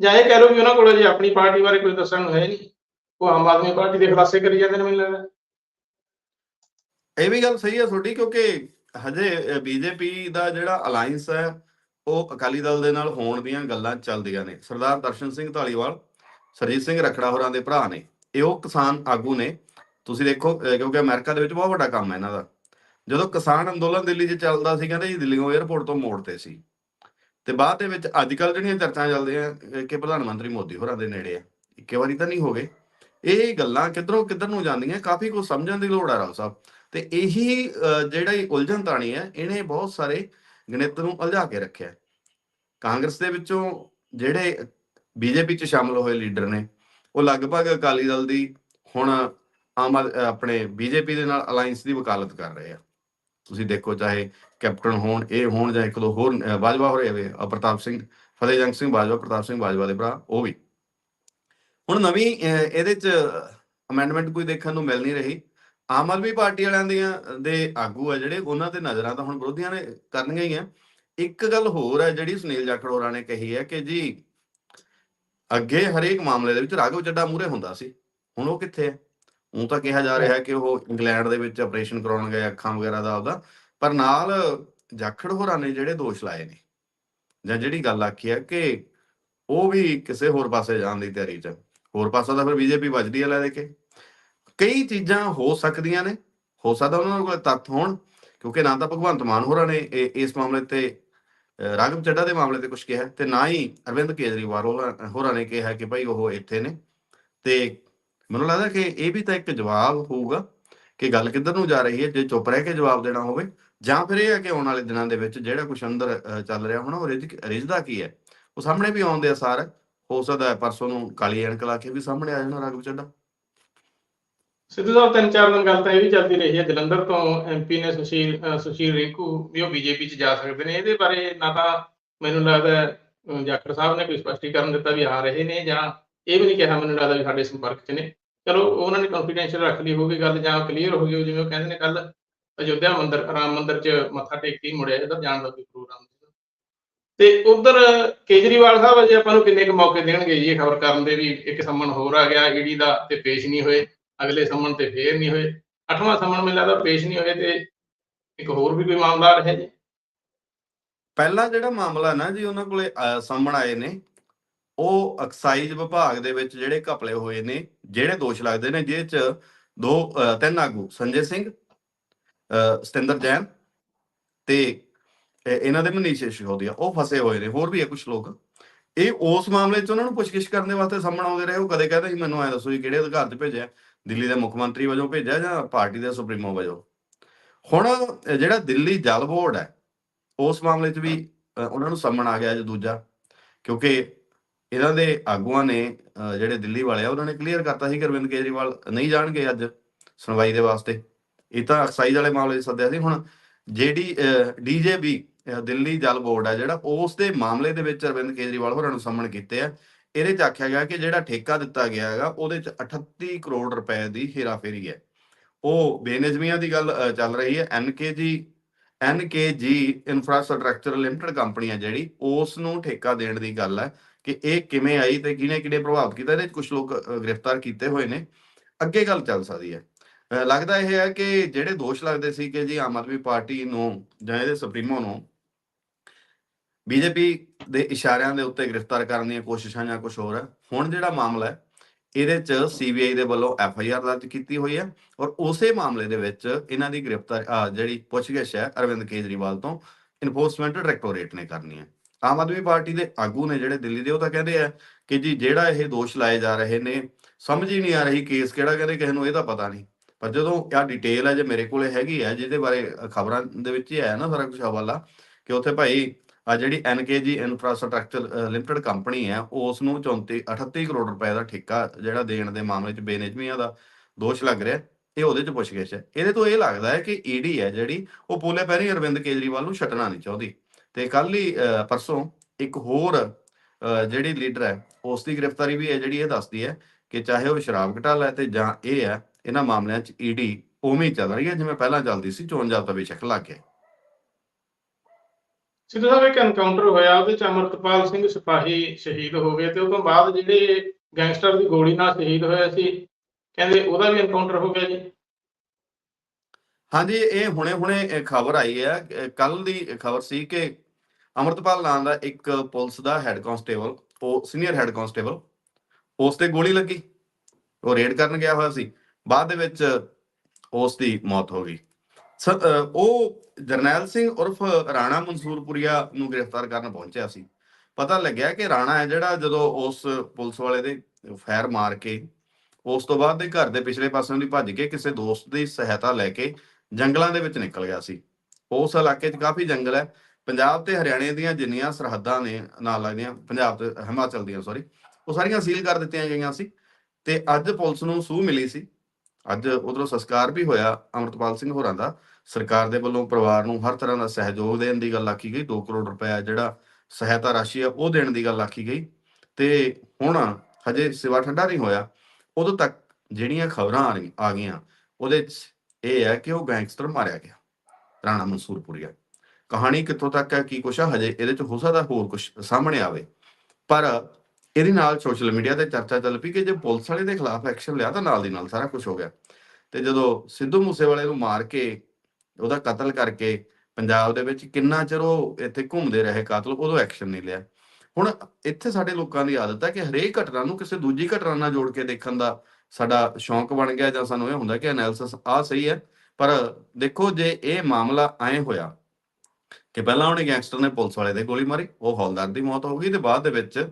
ਜਾਂ ਇਹ ਕਹਿ ਲਓ ਵੀ ਉਹਨਾਂ ਕੋਲ ਅਜੇ ਆਪਣੀ ਪਾਰਟੀ ਬਾਰੇ ਕੁਝ ਦੱਸਣ ਨੂੰ ਹੈ ਨਹੀਂ। ਉਹ ਆਮ ਆਦਮੀ ਪਾਰਟੀ ਦੇ ਖੁਲਾਸੇ ਕਰੀ ਜਾਂਦੇ ਨੇ ਮੈਨੂੰ ਲੱਗਦਾ। ਇਹ ਵੀ ਗੱਲ ਸਹੀ ਹੈ ਤੁਹਾਡੀ, ਕਿਉਂਕਿ ਹਜੇ ਬੀਜੇਪੀ ਦਾ ਜਿਹੜਾ ਅਲਾਈਅੰਸ ਹੈ, ਉਹ ਅਕਾਲੀ ਦਲ ਦੇ ਨਾਲ ਹੋਣ ਦੀਆਂ ਗੱਲਾਂ ਚੱਲਦੀਆਂ ਨੇ। ਸਰਦਾਰ ਦਰਸ਼ਨ ਸਿੰਘ ਢਾਲੀਵਾਲ ਸਰਜੀਤ ਸਿੰਘ ਰਖੜਾ ਹੋਰਾਂ ਦੇ ਭਰਾ ਨੇ। ਇਹ ਉਹ ਕਿਸਾਨ ਆਗੂ ਨੇ। ਤੁਸੀਂ ਦੇਖੋ ਕਿਉਂਕਿ ਅਮਰੀਕਾ ਦੇ ਵਿੱਚ ਬਹੁਤ ਵੱਡਾ ਕੰਮ ਹੈ ਇਹਨਾਂ ਦਾ। ਜਦੋਂ ਕਿਸਾਨ ਅੰਦੋਲਨ ਦਿੱਲੀ 'ਚ ਚੱਲਦਾ ਸੀ, ਕਹਿੰਦੇ ਜੀ ਦਿੱਲੀੋਂ 에ਅਰਪੋਰਟ ਤੋਂ ਮੋੜਤੇ ਸੀ। ਤੇ ਬਾਅਦ ਦੇ ਵਿੱਚ ਅੱਜ ਕੱਲ ਜਿਹੜੀਆਂ ਚਰਚਾਂ ਚੱਲਦੀਆਂ ਕਿ ਪ੍ਰਧਾਨ ਮੰਤਰੀ ਮੋਦੀ ਹੋਰਾਂ ਦੇ ਨੇੜੇ ਆ। ਇੱਕੇ ਵਾਰੀ ਤਾਂ ਨਹੀਂ ਹੋ ਗਏ। ਇਹ ਗੱਲਾਂ ਕਿੱਧਰੋਂ ਕਿੱਧਰ ਨੂੰ ਜਾਂਦੀਆਂ, ਕਾਫੀ ਕੁਝ ਸਮਝਣ ਦੀ ਲੋੜ ਆ ਰਾਓ ਸਾਹਿਬ। ਤੇ ਇਹੀ ਜਿਹੜਾ ਇਹ ਉਲਝਣ ਤਾਣੀ ਹੈ ਇਹਨੇ ਬਹੁਤ ਸਾਰੇ ਗਣਿਤ ਨੂੰ ਉਲਝਾ ਕੇ ਰੱਖਿਆ। ਕਾਂਗਰਸ ਦੇ ਵਿੱਚੋਂ ਜਿਹੜੇ ਬੀਜੇਪੀ ਚ ਸ਼ਾਮਲ ਹੋਏ ਲੀਡਰ ਨੇ, ਉਹ ਲਗਭਗ ਅਕਾਲੀ ਦਲ ਦੀ, ਹੁਣ ਆਮ ਆਦ- ਆਪਣੇ ਬੀਜੇਪੀ ਦੇ ਨਾਲ ਅਲਾਈਅੰਸ ਦੀ ਵਕਾਲਤ ਕਰ ਰਹੇ ਆ। ਤੁਸੀਂ ਦੇਖੋ ਚਾਹੇ ਕੈਪਟਨ ਹੋਣ, ਇਹ ਹੋਣ ਜਾਂ ਇੱਕ ਦੋ ਹੋਰ ਬਾਜਵਾ ਹੋ ਰਹੇ ਵੇ ਪ੍ਰਤਾਪ ਸਿੰਘ ਫਤਿਹਜੰਗ ਸਿੰਘ, ਬਾਜਵਾ ਪ੍ਰਤਾਪ ਸਿੰਘ, ਬਾਜਵਾ ਦੇ ਭਰਾ, ਉਹ ਵੀ। ਹੁਣ ਨਵੀਂ ਇਹਦੇ ਚ ਅਮੈਂਡਮੈਂਟ ਕੋਈ ਦੇਖਣ ਨੂੰ ਮਿਲ ਨਹੀਂ ਰਹੀ। ਆਮ ਆਦਮੀ ਪਾਰਟੀ ਵਾਲਿਆਂ ਦੀਆਂ ਦੇ ਆਗੂ ਆ ਜਿਹੜੇ, ਉਹਨਾਂ ਤੇ ਨਜ਼ਰਾਂ ਤਾਂ ਹੁਣ ਵਿਰੋਧੀਆਂ ਨੇ ਕਰਨੀਆਂ ਹੀ ਆ। ਇੱਕ ਗੱਲ ਹੋਰ ਹੈ ਜਿਹੜੀ ਸੁਨੀਲ ਜਾਖੜ ਹੋਰਾਂ ਨੇ ਕਹੀ ਹੈ ਕਿ ਜੀ, ਅੱਗੇ ਹਰੇਕ ਮਾਮਲੇ ਦੇ ਵਿੱਚ ਰਾਘਵ ਚੱਡਾ ਮੂਰੇ ਹੁੰਦਾ ਸੀ। ਹੁਣ ਉਹ ਕਿੱਥੇ ਹੈ ਉਹ ਤਾਂ ਕਿਹਾ ਜਾ ਰਿਹਾ ਹੈ ਕਿ ਉਹ ਇੰਗਲੈਂਡ ਦੇ ਵਿੱਚ ਆਪਰੇਸ਼ਨ ਕਰਾਉਣ ਗਏ ਅੱਖਾਂ ਵਗੈਰਾ ਦਾ ਉਹਦਾ ਪਰ ਨਾਲ ਜਾਖੜ ਹੋਰਾਂ ਨੇ ਜਿਹੜੇ ਦੋਸ਼ ਲਾਏ ਨੇ। ਜਾਂ ਜਿਹੜੀ ਗੱਲ ਆਖੀ ਹੈ ਕਿ ਉਹ ਵੀ ਕਿਸੇ ਹੋਰ ਪਾਸੇ ਜਾਣ ਦੀ ਤਿਆਰੀ 'ਚ ਹੋਰ ਪਾਸਾ ਤਾਂ ਫਿਰ ਬੀਜੇਪੀ ਵੱਜਦੀ ਹੈ ਲੈ ਦੇ ਕੇ ਕਈ ਚੀਜ਼ਾਂ ਹੋ ਸਕਦੀਆਂ ਨੇ। ਹੋ ਸਕਦਾ ਉਹਨਾਂ ਕੋਲ ਤੱਥ ਹੋਣ ਕਿਉਂਕਿ ਨਾ ਤਾਂ ਭਗਵੰਤ ਮਾਨ ਹੋਰਾਂ ਨੇ ਇਸ ਮਾਮਲੇ ਤੇ ਅਹ, ਰਾਘਵ ਚੱਡਾ ਦੇ ਮਾਮਲੇ ਤੇ ਕੁਝ ਕਿਹਾ ਤੇ ਨਾ ਹੀ ਅਰਵਿੰਦ ਕੇਜਰੀਵਾਲ ਹੋਰਾਂ ਹੋਰਾਂ ਨੇ ਕਿਹਾ ਕਿ ਭਾਈ ਉਹ ਇੱਥੇ ਨੇ। ਤੇ ਮੈਨੂੰ ਲੱਗਦਾ ਕਿ ਇਹ ਵੀ ਤਾਂ ਇੱਕ ਜਵਾਬ ਹੋਊਗਾ ਕਿ ਗੱਲ ਕਿੱਧਰ ਨੂੰ ਜਾ ਰਹੀ ਹੈ। ਜੇ ਚੁੱਪ ਰਹਿ ਕੇ ਜਵਾਬ ਦੇਣਾ ਹੋਵੇ ਜਾਂ ਫਿਰ ਇਹ ਹੈ ਕਿ ਆਉਣ ਵਾਲੇ ਦਿਨਾਂ ਦੇ ਵਿੱਚ ਜਿਹੜਾ ਕੁਝ ਅੰਦਰ ਚੱਲ ਰਿਹਾ ਹੋਣਾ ਉਹ ਰਿਝ ਕੀ ਹੈ? ਉਹ ਸਾਹਮਣੇ ਵੀ ਆਉਂਦੇ ਆ ਸਾਰ। ਹੋ ਸਕਦਾ ਹੈ ਪਰਸੋਂ ਨੂੰ ਕਾਲੀ ਐਨਕ ਲਾ ਕੇ ਵੀ ਸਾਹਮਣੇ ਆ ਜਾਣਾ ਰਾਘਵ ਚੱਡਾ ਸਿੱਧੂ ਸਾਹਿਬ, ਤਿੰਨ ਚਾਰ ਦਿਨ ਗੱਲ ਤਾਂ ਇਹ ਵੀ ਚੱਲਦੀ ਰਹੀ ਹੈ, ਜਲੰਧਰ ਤੋਂ ਐਮਪੀ ਨੇ ਸੁਸ਼ੀਲ ਸੁਸ਼ੀਲ ਰਿੰਕੂ ਵੀ ਉਹ ਬੀਜੇਪੀ 'ਚ ਜਾ ਸਕਦੇ ਨੇ। ਇਹਦੇ ਬਾਰੇ ਨਾ ਤਾਂ ਮੈਨੂੰ ਲੱਗਦਾ ਜਾਖੜ ਸਾਹਿਬ ਨੇ ਕੋਈ ਸਪਸ਼ਟੀਕਰਨ ਦਿੱਤਾ ਵੀ ਆ ਰਹੇ ਨੇ ਜਾਂ ਇਹ ਵੀ ਨਹੀਂ ਕਿਹਾ, ਮੈਨੂੰ ਲੱਗਦਾ ਵੀ ਸਾਡੇ ਸੰਪਰਕ 'ਚ ਨੇ। ਚਲੋ, ਉਹਨਾਂ ਨੇ ਕੰਫੀਡੈਂਸ਼ੀਅਲ ਰੱਖ ਲਈ ਹੋਊਗੀ ਗੱਲ ਜਾਂ ਕਲੀਅਰ ਹੋ ਗਈ ਜਿਵੇਂ ਉਹ ਕਹਿੰਦੇ ਨੇ ਕੱਲ ਅਯੋਧਿਆ ਮੰਦਿਰ ਰਾਮ ਮੰਦਿਰ 'ਚ ਮੱਥਾ ਟੇਕ ਕੇ ਮੁੜਿਆ ਇੱਧਰ ਜਾਣ ਦਾ ਕੋਈ ਪ੍ਰੋਗਰਾਮ ਤੇ ਉਧਰ ਕੇਜਰੀਵਾਲ ਸਾਹਿਬ ਅਜੇ ਆਪਾਂ ਨੂੰ ਕਿੰਨੇ ਕੁ ਮੌਕੇ ਦੇਣਗੇ ਜੀ ਇਹ ਖਬਰ ਕਰਨ ਦੇ ਵੀ ਇੱਕ ਸੰਮਨ ਹੋਰ ਆ ਗਿਆ ਈਡੀ ਦਾ ਤੇ ਪੇਸ਼ ਨਹੀਂ ਹੋਏ ਅਗਲੇ ਸੰਮਨ ਤੇ ਫੇਰ ਨਹੀਂ ਹੋਏ। ਅੱਠਵਾਂ ਸੰਮਨ ਮੈਨੂੰ ਲੱਗਦਾ ਪੇਸ਼ ਨਹੀਂ ਹੋਏ ਤੇ ਇੱਕ ਹੋਰ ਵੀ ਕੋਈ ਮਾਮਲਾ ਰਿਹਾ ਜੀ? ਪਹਿਲਾ ਜਿਹੜਾ ਮਾਮਲਾ ਨਾ ਜੀ ਉਹਨਾਂ ਕੋਲੇ ਅਹ, ਸਾਹਮਣ ਆਏ ਨੇ ਉਹ ਐਕਸਾਈਜ਼ ਵਿਭਾਗ ਦੇ ਵਿੱਚ ਜਿਹੜੇ ਘਪਲੇ ਹੋਏ ਨੇ ਜਿਹੜੇ ਦੋਸ਼ ਲੱਗਦੇ ਨੇ ਜਿਹਦੇ ਚ ਦੋ ਤਿੰਨ ਆਗੂ ਸੰਜੇ ਸਿੰਘ ਸਤਿੰਦਰ ਜੈਨ ਤੇ ਇਹਨਾਂ ਦੇ ਮਨੀਸ਼ ਸਿਸੋਦੀਆ ਉਹ ਫਸੇ ਹੋਏ ਨੇ, ਹੋਰ ਵੀ ਹੈ ਕੁਝ ਲੋਕ। ਇਹ ਉਸ ਮਾਮਲੇ 'ਚ ਉਹਨਾਂ ਨੂੰ ਪੁੱਛਗਿੱਛ ਕਰਨ ਦੇ ਵਾਸਤੇ ਸਾਹਮਣ ਆਉਂਦੇ ਰਹੇ, ਉਹ ਕਦੇ ਕਹਿੰਦੇ ਸੀ, ਮੈਨੂੰ ਐ ਦੱਸੋ ਜੀ ਕਿਹੜੇ ਅਧਿਕਾਰ 'ਚ ਭੇਜਿਆ? ਦਿੱਲੀ ਦੇ ਮੁੱਖ ਮੰਤਰੀ ਵਜੋਂ ਭੇਜਿਆ ਜਾਂ ਪਾਰਟੀ ਦੇ ਸੁਪਰੀਮੋ ਵਜੋਂ? ਹੁਣ ਜਿਹੜਾ ਦਿੱਲੀ ਜਲ ਬੋਰਡ ਹੈ, ਉਸ ਮਾਮਲੇ 'ਚ ਵੀ ਉਹਨਾਂ ਨੂੰ ਸਾਹਮਣ ਆ ਗਿਆ ਜੀ ਦੂਜਾ, ਕਿਉਂਕਿ ਇਹਨਾਂ ਦੇ ਆਗੂਆਂ ਨੇ ਜਿਹੜੇ ਦਿੱਲੀ ਵਾਲੇ ਆ, ਉਹਨਾਂ ਨੇ ਕਲੀਅਰ ਕਰਤਾ ਸੀ, ਕਿ ਅਰਵਿੰਦ ਕੇਜਰੀਵਾਲ ਨਹੀਂ ਜਾਣਗੇ ਅੱਜ ਸੁਣਵਾਈ ਦੇ ਵਾਸਤੇ। ਇਹ ਤਾਂ ਐਕਸਾਈਜ਼ ਵਾਲੇ ਮਾਮਲੇ 'ਚ ਸੱਦਿਆ ਸੀ। ਹੁਣ ਜਿਹੜੀ ਡੀਜੇਬੀ ਦਿੱਲੀ ਜਲ ਬੋਰਡ ਆ ਜਿਹੜਾ, ਉਸ ਦੇ ਮਾਮਲੇ ਦੇ ਵਿੱਚ ਅਰਵਿੰਦ ਕੇਜਰੀਵਾਲ ਹੋਰਾਂ ਨੂੰ ਸਾਹਮਣ ਕੀਤੇ ਆ। ਇਹਦੇ 'ਚ ਆਖਿਆ ਗਿਆ ਕਿ ਜਿਹੜਾ ਠੇਕਾ ਦਿੱਤਾ ਗਿਆ ਹੈਗਾ, ਉਹਦੇ 'ਚ 38 ਕਰੋੜ ਰੁਪਏ ਦੀ ਹੇਰਾਫੇਰੀ ਹੈ। ਉਹ ਬੇਨਿਜ਼ਮੀਆਂ ਦੀ ਗੱਲ ਚੱਲ ਰਹੀ ਹੈ। NKG NKG infrastructure limited company ਆ ਜਿਹੜੀ, ਉਸ ਨੂੰ ਠੇਕਾ ਦੇਣ ਦੀ ਗੱਲ ਹੈ ਕਿ ਇਹ ਕਿਵੇਂ ਆਈ ਤੇ ਕਿਹਨੇ ਕਿਹਨੇ ਪ੍ਰਭਾਵਿਤ ਕੀਤਾ। ਇਹਦੇ ਕੁਝ ਲੋਕ ਗ੍ਰਿਫਤਾਰ ਕੀਤੇ ਹੋਏ ਨੇ। ਅੱਗੇ ਗੱਲ ਚੱਲ ਸਕਦੀ ਹੈ। ਲੱਗਦਾ ਇਹ ਹੈ ਕਿ ਜਿਹੜੇ ਦੋਸ਼ ਲੱਗਦੇ ਸੀ ਕਿ ਜੀ ਆਮ ਆਦਮੀ ਪਾਰਟੀ ਨੂੰ ਜਾਂ ਇਹਦੇ ਸੁਪਰੀਮੋ ਨੂੰ ਬੀਜੇਪੀ ਦੇ ਇਸ਼ਾਰਿਆਂ ਦੇ ਉੱਤੇ ਗ੍ਰਿਫਤਾਰ ਕਰਨ ਦੀਆਂ ਕੋਸ਼ਿਸ਼ਾਂ ਜਾਂ ਕੁਝ ਹੋਰ ਹੈ, ਹੁਣ ਜਿਹੜਾ ਮਾਮਲਾ ਹੈ, ਇਹਦੇ 'ਚ ਸੀਬੀਆਈ ਦੇ ਵੱਲੋਂ ਐਫ ਆਈ ਆਰ ਦਰਜ ਕੀਤੀ ਹੋਈ ਹੈ ਔਰ ਉਸੇ ਮਾਮਲੇ ਦੇ ਵਿੱਚ ਇਹਨਾਂ ਦੀ ਗ੍ਰਿਫਤਾਰ ਆਹ ਜਿਹੜੀ ਪੁੱਛਗਿੱਛ ਹੈ ਅਰਵਿੰਦ ਕੇਜਰੀਵਾਲ ਤੋਂ ਇਨਫੋਰਸਮੈਂਟ ਡਾਇਰੈਕਟੋਰੇਟ ਨੇ ਕਰਨੀ ਹੈ। ਆਮ ਆਦਮੀ ਪਾਰਟੀ ਦੇ ਆਗੂ ਨੇ ਜਿਹੜੇ ਦਿੱਲੀ ਦੇ, ਉਹ ਤਾਂ ਕਹਿੰਦੇ ਆ ਕਿ ਜੀ ਜਿਹੜਾ ਇਹ ਦੋਸ਼ ਲਾਏ ਜਾ ਰਹੇ ਨੇ, ਸਮਝ ਹੀ ਨਹੀਂ ਆ ਰਹੀ ਕੇਸ ਕਿਹੜਾ ਕਹਿੰਦੇ ਕਿਸੇ ਨੂੰ, ਇਹ ਤਾਂ ਪਤਾ ਨਹੀਂ। ਪਰ ਜਦੋਂ ਆ ਡਿਟੇਲ ਹੈ ਜੇ ਮੇਰੇ ਕੋਲੇ ਹੈਗੀ ਹੈ, ਜਿਹਦੇ ਬਾਰੇ ਖਬਰਾਂ ਦੇ ਵਿੱਚ ਹੀ ਆਇਆ ਨਾ ਸਾਰਾ ਕੁਝ ਹਵਾਲਾ, ਕਿ ਉੱਥੇ ਭਾਈ ਆ ਜਿਹੜੀ ਐਨਕੇਜੀ ਇਨਫਰਾਸਟ੍ਰਕਚਰ ਲਿਮਟਿਡ ਕੰਪਨੀ ਹੈ, ਉਸ ਨੂੰ 34 38 ਕਰੋੜ ਰੁਪਏ ਦਾ ਠੇਕਾ ਜਿਹੜਾ ਦੇਣ ਦੇ ਮਾਮਲੇ 'ਚ ਬੇਨਿਜਮੀਆਂ ਦਾ ਦੋਸ਼ ਲੱਗ ਰਿਹਾ, ਇਹ ਉਹਦੇ 'ਚ ਪੁੱਛਗਿੱਛ ਹੈ। ਇਹਦੇ ਤੋਂ ਇਹ ਲੱਗਦਾ ਹੈ ਕਿ ਈਡੀ ਹੈ ਜਿਹੜੀ, ਉਹ ਪੋਲੇ ਪੈਰੀ ਅਰਵਿੰਦ ਕੇਜਰੀਵਾਲ ਨੂੰ ਛੱਡਣਾ ਨਹੀਂ ਚਾਹੁੰਦੀ। ਤੇ ਕੱਲ ਹੀ ਪਰਸੋਂ ਇੱਕ ਹੋਰ ਜਿਹੜੀ ਲੀਡਰ ਹੈ, ਉਸ ਦੀ ਗ੍ਰਿਫਤਾਰੀ ਵੀ ਹੈ ਜਿਹੜੀ ਇਹ ਦੱਸਦੀ ਹੈ ਕਿ ਚਾਹੇ ਉਹ ਸ਼ਰਾਬ ਘਟਾਲਾ ਹੈ ਤੇ ਜਾਂ ਇਹ ਹੈ ਇਹਨਾਂ ਮਾਮਲਿਆਂ 'ਚ ਈਡੀ ਉਵੇਂ ਹੀ ਚੱਲ ਰਹੀ ਹੈ ਜਿਵੇਂ ਪਹਿਲਾਂ ਚੱਲਦੀ ਸੀ ਚੋਣ ਜਾਬਤਾ ਬੇਸ਼ੱਕ ਲੱਗ ਗਿਆ। ਸਿੱਧੂ ਸਾਹਿਬ ਇੱਕ ਐਨਕਾਊਂਟਰ ਹੋਇਆ ਉਹਦੇ ਚ ਅਮਰਤਪਾਲ ਸਿੰਘ ਸਿਪਾਹੀ ਸ਼ਹੀਦ ਹੋ ਗਏ ਤੇ ਉਹ ਤੋਂ ਬਾਅਦ ਜਿਹੜੇ ਗੈਂਗਸਟਰ ਦੀ ਗੋਲੀ ਨਾਲ ਸ਼ਹੀਦ ਹੋਇਆ ਸੀ ਕਹਿੰਦੇ ਉਹਦਾ ਵੀ ਐਨਕਾਊਂਟਰ ਹੋ ਗਿਆ ਜੀ। ਹਾਂਜੀ ਇਹ ਹੁਣੇ-ਹੁਣੇ ਖਬਰ ਆਈ ਹੈ। ਕੱਲ ਦੀ ਖਬਰ ਸੀ ਕਿ ਅਮਰਤਪਾਲ ਨਾਂ ਦਾ ਇੱਕ ਪੁਲਿਸ ਦਾ ਹੈੱਡ ਕਾਂਸਟੇਬਲ ਉਹ ਸੀਨੀਅਰ ਹੈੱਡ ਕਾਂਸਟੇਬਲ ਉਸ ਤੇ ਗੋਲੀ ਲੱਗੀ। ਉਹ ਰੇਡ ਕਰਨ ਗਿਆ ਹੋਇਆ ਸੀ। ਬਾਅਦ ਦੇ ਵਿੱਚ ਉਸ ਦੀ ਮੌਤ ਹੋ ਗਈ। ਸ- ਉਹ ਜਰਨੈਲ ਸਿੰਘ ਉਰਫ ਰਾਣਾ ਮਨਸੂਰਪੁਰੀਆ ਨੂੰ ਗ੍ਰਿਫਤਾਰ ਕਰਨ ਪਹੁੰਚਿਆ ਸੀ। ਪਤਾ ਲੱਗਿਆ ਕਿ ਰਾਣਾ ਹੈ ਜਿਹੜਾ ਜਦੋਂ ਉਸ ਪੁਲਿਸ ਵਾਲੇ ਦੇ ਫਾਇਰ ਮਾਰ ਕੇ ਉਸ ਤੋਂ ਬਾਅਦ ਦੇ ਘਰ ਦੇ ਪਿਛਲੇ ਪਾਸੇ ਦੀ ਭੱਜ ਕੇ ਕਿਸੇ ਦੋਸਤ ਦੀ ਸਹਾਇਤਾ ਲੈ ਕੇ ਜੰਗਲਾਂ ਦੇ ਵਿੱਚ ਨਿਕਲ ਗਿਆ ਸੀ। ਉਸ ਇਲਾਕੇ 'ਚ ਕਾਫੀ ਜੰਗਲ ਹੈ। ਪੰਜਾਬ ਤੇ ਹਰਿਆਣੇ ਦੀਆਂ ਜਿੰਨੀਆਂ ਸਰਹੱਦਾਂ ਨੇ, ਨਾਲ ਲੱਗਦੀਆਂ ਪੰਜਾਬ ਤੇ ਹਿਮਾਚਲ ਦੀਆਂ ਸੌਰੀ ਉਹ ਸਾਰੀਆਂ ਸੀਲ ਕਰ ਦਿੱਤੀਆਂ ਗਈਆਂ ਸੀ। ਤੇ ਅੱਜ ਪੁਲਿਸ ਨੂੰ ਸੂਹ ਮਿਲੀ ਸੀ ਅੱਜ ਉਧਰੋਂ ਸੰਸਕਾਰ ਵੀ ਹੋਇਆ ਅਮਰਤਪਾਲ ਸਿੰਘ ਹੋਰਾਂ ਦਾ। ਸਰਕਾਰ ਦੇ ਵੱਲੋਂ ਪਰਿਵਾਰ ਨੂੰ ਹਰ ਤਰ੍ਹਾਂ ਦਾ ਸਹਿਯੋਗ ਦੇਣ ਦੀ ਗੱਲ ਆਖੀ ਗਈ। 2 ਕਰੋੜ ਰੁਪਏ ਜਿਹੜਾ ਸਹਾਇਤਾ ਰਾਸ਼ੀ ਆ, ਉਹ ਦੇਣ ਦੀ ਗੱਲ ਆਖੀ ਗਈ। ਤੇ ਹੁਣ ਹਜੇ ਸਿਵਾ ਠੰਡਾ ਨਹੀਂ ਹੋਇਆ। ਉਦੋਂ ਤੱਕ ਜਿਹੜੀਆਂ ਖਬਰਾਂ ਆ ਗਈਆਂ, ਉਹਦੇ ਇਹ ਹੈ ਕਿ ਉਹ ਗੈਂਗਸਟਰ ਮਾਰਿਆ ਗਿਆ, ਰਾਣਾ ਮਨਸੂਰਪੁਰੀਆ। ਕਹਾਣੀ ਕਿੱਥੋਂ ਤੱਕ ਹੈ, ਕੀ ਕੁਛ ਆ, ਹਜੇ ਇਹਦੇ 'ਚ ਹੋ ਸਕਦਾ ਹੋਰ ਕੁਝ ਸਾਹਮਣੇ ਆਵੇ। ਪਰ ਇਹਦੇ ਨਾਲ ਸੋਸ਼ਲ ਮੀਡੀਆ ਤੇ ਚਰਚਾ ਚੱਲ ਪਈ ਕਿ ਜੇ ਪੁਲਿਸ ਵਾਲੇ ਦੇ ਖਿਲਾਫ ਐਕਸ਼ਨ ਲਿਆ ਤਾਂ ਨਾਲ ਦੀ ਨਾਲ ਸਾਰਾ ਕੁਝ ਹੋ ਗਿਆ। ਤੇ ਜਦੋਂ ਸਿੱਧੂ ਮੂਸੇਵਾਲੇ ਨੂੰ ਮਾਰ ਕੇ, ਉਹਦਾ ਕਤਲ ਕਰਕੇ ਪੰਜਾਬ ਦੇ ਵਿੱਚ ਕਿੰਨਾ ਚਿਰ ਉਹ ਇੱਥੇ ਘੁੰਮਦੇ ਰਹੇ ਕਾਤਲ, ਉਦੋਂ ਐਕਸ਼ਨ ਨਹੀਂ ਲਿਆ। ਹੁਣ ਇੱਥੇ ਸਾਡੇ ਲੋਕਾਂ ਦੀ ਆਦਤ ਹੈ ਕਿ ਹਰੇਕ ਘਟਨਾ ਨੂੰ ਕਿਸੇ ਦੂਜੀ ਘਟਨਾ ਨਾਲ ਜੋੜ ਕੇ ਦੇਖਣ ਦਾ ਸਾਡਾ ਸ਼ੌਂਕ ਬਣ ਗਿਆ ਜਾਂ ਸਾਨੂੰ ਇਹ ਹੁੰਦਾ ਕਿ ਐਨਾਲਿਸਿਸ ਆ ਸਹੀ ਹੈ। ਪਰ ਦੇਖੋ ਜੇ ਇਹ ਮਾਮਲਾ ਐ ਹੋਇਆ ਕਿ ਪਹਿਲਾਂ ਉਹਨੇ ਗੈਂਗਸਟਰ ਨੇ ਪੁਲਿਸ ਵਾਲੇ ਦੇ ਗੋਲੀ ਮਾਰੀ, ਉਹ ਹੌਲਦਾਰ ਦੀ ਮੌਤ ਹੋ ਗਈ ਤੇ ਬਾਅਦ ਦੇ ਵਿੱਚ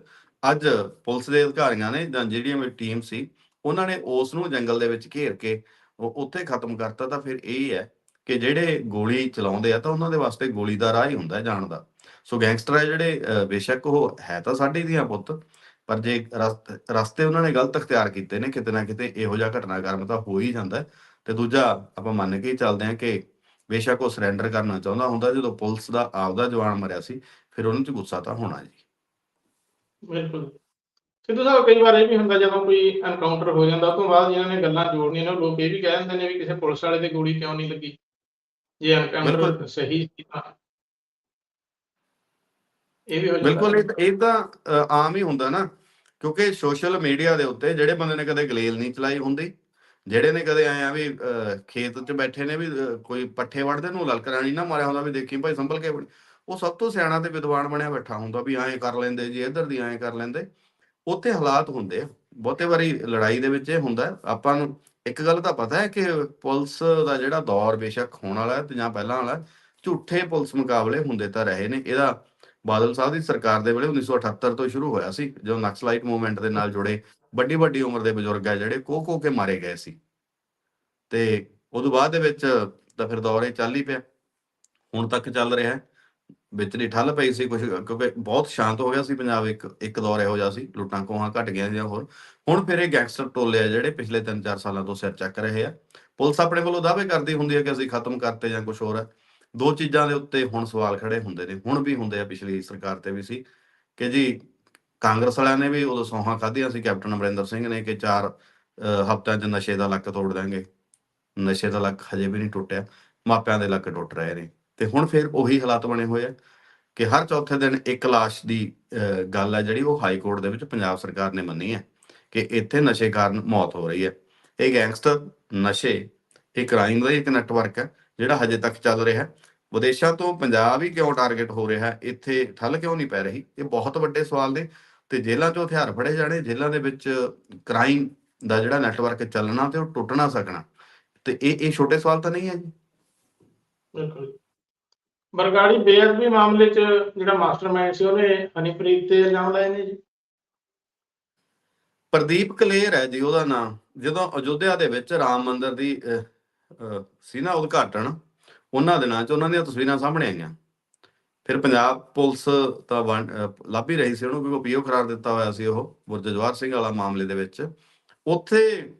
ਅੱਜ ਪੁਲਿਸ ਦੇ ਅਧਿਕਾਰੀਆਂ ਨੇ ਜਾਂ ਜਿਹੜੀ ਮੇਰੀ ਟੀਮ ਸੀ, ਉਹਨਾਂ ਨੇ ਉਸ ਨੂੰ ਜੰਗਲ ਦੇ ਵਿੱਚ ਘੇਰ ਕੇ ਉਹ ਉੱਥੇ ਖਤਮ ਕਰਤਾ। ਤਾਂ ਫਿਰ ਇਹ ਹੈ ਕਿ ਜਿਹੜੇ ਗੋਲੀ ਚਲਾਉਂਦੇ ਆ, ਤਾਂ ਉਹਨਾਂ ਦੇ ਵਾਸਤੇ ਗੋਲੀ ਦਾ ਰਾਹ ਹੀ ਹੁੰਦਾ ਹੈ ਜਾਣ ਦਾ। ਸੋ ਗੈਂਗਸਟਰ ਹੈ ਜਿਹੜੇ ਬੇਸ਼ੱਕ ਉਹ ਹੈ ਤਾਂ ਸਾਡੇ ਦੀਆਂ ਪੁੱਤ, ਪਰ ਜੇ ਰਸਤ- ਰਸਤੇ ਉਹਨਾਂ ਨੇ ਗਲਤ ਅਖਤਿਆਰ ਕੀਤੇ ਨੇ, ਕਿਤੇ ਨਾ ਕਿਤੇ ਇਹੋ ਜਿਹਾ ਘਟਨਾਕ੍ਰਮ ਤਾਂ ਹੋ ਹੀ ਜਾਂਦਾ ਤੇ ਦੂਜਾ ਆਪਾਂ ਮੰਨ ਕੇ ਚੱਲਦੇ ਹਾਂ ਕਿ ਬੇਸ਼ੱਕ ਉਹ ਸਰੈਂਡਰ ਕਰਨਾ ਚਾਹੁੰਦਾ ਹੁੰਦਾ, ਜਦੋਂ ਪੁਲਿਸ ਦਾ ਆਪਦਾ ਜਵਾਨ ਮਰਿਆ ਸੀ, ਫਿਰ ਉਹਨਾਂ 'ਚ ਗੁੱਸਾ ਤਾਂ ਹੋਣਾ ਜੀ। ਬਿਲਕੁਲ ਸਿੱਧੂ ਸਾਹਿਬ ਕਈ ਵਾਰ ਇਹ ਵੀ ਹੁੰਦਾ ਜਦੋਂ ਕੋਈ ਐਨਕਾਊਂਟਰ ਹੋ ਜਾਂਦਾ ਤੋਂ ਬਾਅਦ ਜਿਹਨਾਂ ਨੇ ਗੱਲਾਂ ਜੋੜਨੀਆਂ ਨੇ ਉਹ ਲੋਕ ਇਹ ਵੀ ਕਹਿ ਦਿੰਦੇ ਨੇ ਵੀ ਕਿਸੇ ਪੁਲਿਸ ਵਾਲੇ ਤੇ ਗੋਲੀ ਕਿਉਂ ਨਹੀਂ ਲੱਗੀ ਜੇ ਐਨਕਾਊਂਟਰ। ਸਹੀ ਸੀ ਤਾਂ ਇਹ ਵੀ ਹੋ ਜਾਂਦਾ ਬਿਲਕੁਲ ਇਹ ਤਾਂ- ਆਮ ਹੀ ਹੁੰਦਾ ਨਾ ਕਿਉਂਕਿ ਸੋਸ਼ਲ ਮੀਡੀਆ ਦੇ ਉੱਤੇ ਜਿਹੜੇ ਬੰਦੇ ਨੇ ਕਦੇ ਗਲੇਲ ਨਹੀਂ ਚਲਾਈ ਹੁੰਦੀ ਜਿਹੜੇ ਨੇ ਕਦੇ ਆਏ ਆ ਵੀ ਖੇਤ 'ਚ ਬੈਠੇ ਨੇ ਵੀ ਕੋਈ ਪੱਠੇ ਵੜਦੇ ਨੂੰ ਲਲਕਰਾਣੀ ਨਾ ਮਾਰਿਆ ਹੁੰਦਾ ਵੀ ਦੇਖੀ ਭਾਈ ਸੰਭਲ ਕੇ। ਉਹ ਸਭ ਤੋਂ ਸਿਆਣਾ ਤੇ ਵਿਦਵਾਨ ਬਣਿਆ ਬੈਠਾ ਹੁੰਦਾ ਵੀ ਐਂ ਕਰ ਲੈਂਦੇ ਜੀ, ਇੱਧਰ ਦੀ ਐਂ ਕਰ ਲੈਂਦੇ। ਉੱਥੇ ਹਾਲਾਤ ਹੁੰਦੇ ਆ, ਬਹੁਤੇ ਵਾਰੀ ਲੜਾਈ ਦੇ ਵਿੱਚ ਇਹ ਹੁੰਦਾ, ਆਪਾਂ ਨੂੰ ਇੱਕ ਗੱਲ ਤਾਂ ਪਤਾ ਹੈ ਕਿ ਪੁਲਿਸ ਦਾ ਜਿਹੜਾ ਦੌਰ ਬੇਸ਼ੱਕ ਹੋਣ ਵਾਲਾ ਹੈ ਤੇ ਜਾਂ ਪਹਿਲਾਂ ਵਾਲਾ, ਝੂਠੇ ਪੁਲਿਸ ਮੁਕਾਬਲੇ ਹੁੰਦੇ ਤਾਂ ਰਹੇ ਨੇ। ਇਹਦਾ ਬਾਦਲ ਸਾਹਿਬ ਦੀ ਸਰਕਾਰ ਦੇ ਵੇਲੇ 1978 ਤੋਂ ਸ਼ੁਰੂ ਹੋਇਆ ਸੀ, ਜਦੋਂ ਨਕਸਲਾਈਟ ਮੂਵਮੈਂਟ ਦੇ ਨਾਲ ਜੁੜੇ ਵੱਡੀ ਵੱਡੀ ਉਮਰ ਦੇ ਬਜ਼ੁਰਗ ਆ ਜਿਹੜੇ ਕੋ ਕੋ ਕੇ ਮਾਰੇ ਗਏ ਸੀ। ਤੇ ਉਦੋਂ ਬਾਅਦ ਦੇ ਵਿੱਚ ਤਾਂ ਫਿਰ ਦੌਰ ਇਹ ਚੱਲ ਹੀ ਪਿਆ। ਹੁਣ ਤੱਕ ਚੱਲ ਰਿਹਾ ਹੈ। ਵਿੱਚ ਦੀ ਠੱਲ ਪਈ ਸੀ ਕੁਝ ਕਿਉਂਕਿ ਬਹੁਤ ਸ਼ਾਂਤ ਹੋ ਗਿਆ ਸੀ ਪੰਜਾਬ, ਇੱਕ ਇੱਕ ਦੌਰ ਇਹੋ ਜਿਹਾ ਸੀ, ਲੁੱਟਾਂ ਖੋਹਾਂ ਘਟ ਗਿਆ ਜਾਂ ਹੋਰ। ਹੁਣ ਫਿਰ ਇਹ ਗੈਂਗਸਟਰ ਟੋਲੇ ਆ ਜਿਹੜੇ ਪਿਛਲੇ 3-4 ਸਾਲਾਂ ਤੋਂ ਸਿਰ ਚੱਕ ਰਹੇ ਆ। ਪੁਲਿਸ ਆਪਣੇ ਵੱਲੋਂ ਦਾਅਵੇ ਕਰਦੀ ਹੁੰਦੀ ਹੈ ਕਿ ਅਸੀਂ ਖਤਮ ਕਰਤੇ ਜਾਂ ਕੁਝ ਹੋਰ ਹੈ ਦੋ ਚੀਜ਼ਾਂ ਦੇ ਉੱਤੇ ਹੁਣ ਸਵਾਲ ਖੜੇ ਹੁੰਦੇ ਨੇ, ਹੁਣ ਵੀ ਹੁੰਦੇ ਆ, ਪਿਛਲੀ ਸਰਕਾਰ ਤੇ ਵੀ ਸੀ ਕਿ ਜੀ ਕਾਂਗਰਸ ਵਾਲਿਆਂ ਨੇ ਵੀ ਉਦੋਂ ਸੌਹਾਂ ਖਾਧੀਆਂ ਸੀ, ਕੈਪਟਨ ਅਮਰਿੰਦਰ ਸਿੰਘ ਨੇ ਕਿ ਚਾਰ ਹਫ਼ਤਿਆਂ 'ਚ ਨਸ਼ੇ ਦਾ ਲੱਕ ਤੋੜ ਦਾਂਗੇ ਨਸ਼ੇ ਦਾ ਲੱਕ ਹਜੇ ਵੀ ਨਹੀਂ ਟੁੱਟਿਆ, ਮਾਪਿਆਂ ਦੇ ਲੱਕ ਟੁੱਟ ਰਹੇ ਨੇ। ਤੇ ਹੁਣ ਫਿਰ ਉਹੀ ਹਾਲਾਤ ਬਣੇ ਹੋਏ ਆ ਕਿ ਹਰ ਚੌਥੇ ਦਿਨ ਇੱਕ ਲਾਸ਼ ਦੀ ਗੱਲ ਹੈ ਜਿਹੜੀ ਉਹ ਹਾਈ ਕੋਰਟ ਦੇ ਵਿੱਚ ਪੰਜਾਬ ਸਰਕਾਰ ਨੇ ਮੰਨੀ ਹੈ ਕਿ ਇੱਥੇ ਨਸ਼ੇ ਕਾਰਨ ਮੌਤ ਹੋ ਰਹੀ ਹੈ ਇਹ ਗੈਂਗਸਟਰ ਨਸ਼ੇ, ਇਹ ਕ੍ਰਾਈਮ ਦਾ ਹੀ ਇੱਕ ਨੈਟਵਰਕ ਹੈ ਜਿਹੜਾ ਹਜੇ ਤੱਕ ਚੱਲ ਰਿਹਾ। ਹੈ ਵਿਦੇਸ਼ਾਂ ਤੋਂ ਪੰਜਾਬ ਹੀ ਕਿਉਂ ਟਾਰਗੇਟ ਹੋ ਰਿਹਾ, ਇੱਥੇ ਠੱਲ ਕਿਉਂ ਨਹੀਂ ਪੈ ਰਹੀ? ਇਹ ਬਹੁਤ ਵੱਡੇ ਸਵਾਲ ਨੇ ਤੇ ਜੇਲ੍ਹਾਂ 'ਚੋਂ ਹਥਿਆਰ ਫੜੇ ਜਾਣੇ, ਜੇਲ੍ਹਾਂ ਦੇ ਵਿੱਚ ਕ੍ਰਾਈਮ ਦਾ ਜਿਹੜਾ ਨੈਟਵਰਕ ਚੱਲਣਾ ਤੇ ਉਹ ਟੁੱਟਣਾ ਸਕਣਾ। ਤੇ ਇਹ ਇਹ ਛੋਟੇ ਸਵਾਲ ਤਾਂ ਨਹੀਂ ਹੈ ਜੀ? ਬਿਲਕੁਲ। ਬਰਗਾੜੀ ਬੇਅਦਬੀ ਮਾਮਲੇ 'ਚ ਜਿਹੜਾ ਮਾਸਟਰਮਾਈਂਡ ਸੀ ਉਹਨੇ ਹਨੀਪ੍ਰੀਤ ਤੇ ਇਲਜ਼ਾਮ ਲਾਏ ਨੇ ਜੀ। ਪ੍ਰਦੀਪ ਕਲੇਰ ਹੈ ਜੀ ਉਹਦਾ ਨਾਮ। ਜਦੋਂ ਅਯੁੱਧਿਆ ਦੇ ਵਿੱਚ ਰਾਮ ਮੰਦਿਰ ਦੀ ਸੀ ਨਾ ਉਦਘਾਟਨ ਉਹਨਾਂ ਦਿਨਾਂ 'ਚ ਉਹਨਾਂ ਦੀਆਂ ਤਸਵੀਰਾਂ ਸਾਹਮਣੇ ਆਈਆਂ। ਫਿਰ ਪੰਜਾਬ ਪੁਲਿਸ ਤਾਂ ਵੰਡ- ਲੱਭ ਹੀ ਰਹੀ ਸੀ ਉਹਨੂੰ ਕਿਉਂਕਿ ਪੀਓ ਕਰਾਰ ਦਿੱਤਾ ਹੋਇਆ ਸੀ ਉਹ ਬੁਰਜ ਜਵਾਹਰ ਸਿੰਘ ਵਾਲਾ ਮਾਮਲੇ ਦੇ ਵਿੱਚ। ਉੱਥੇ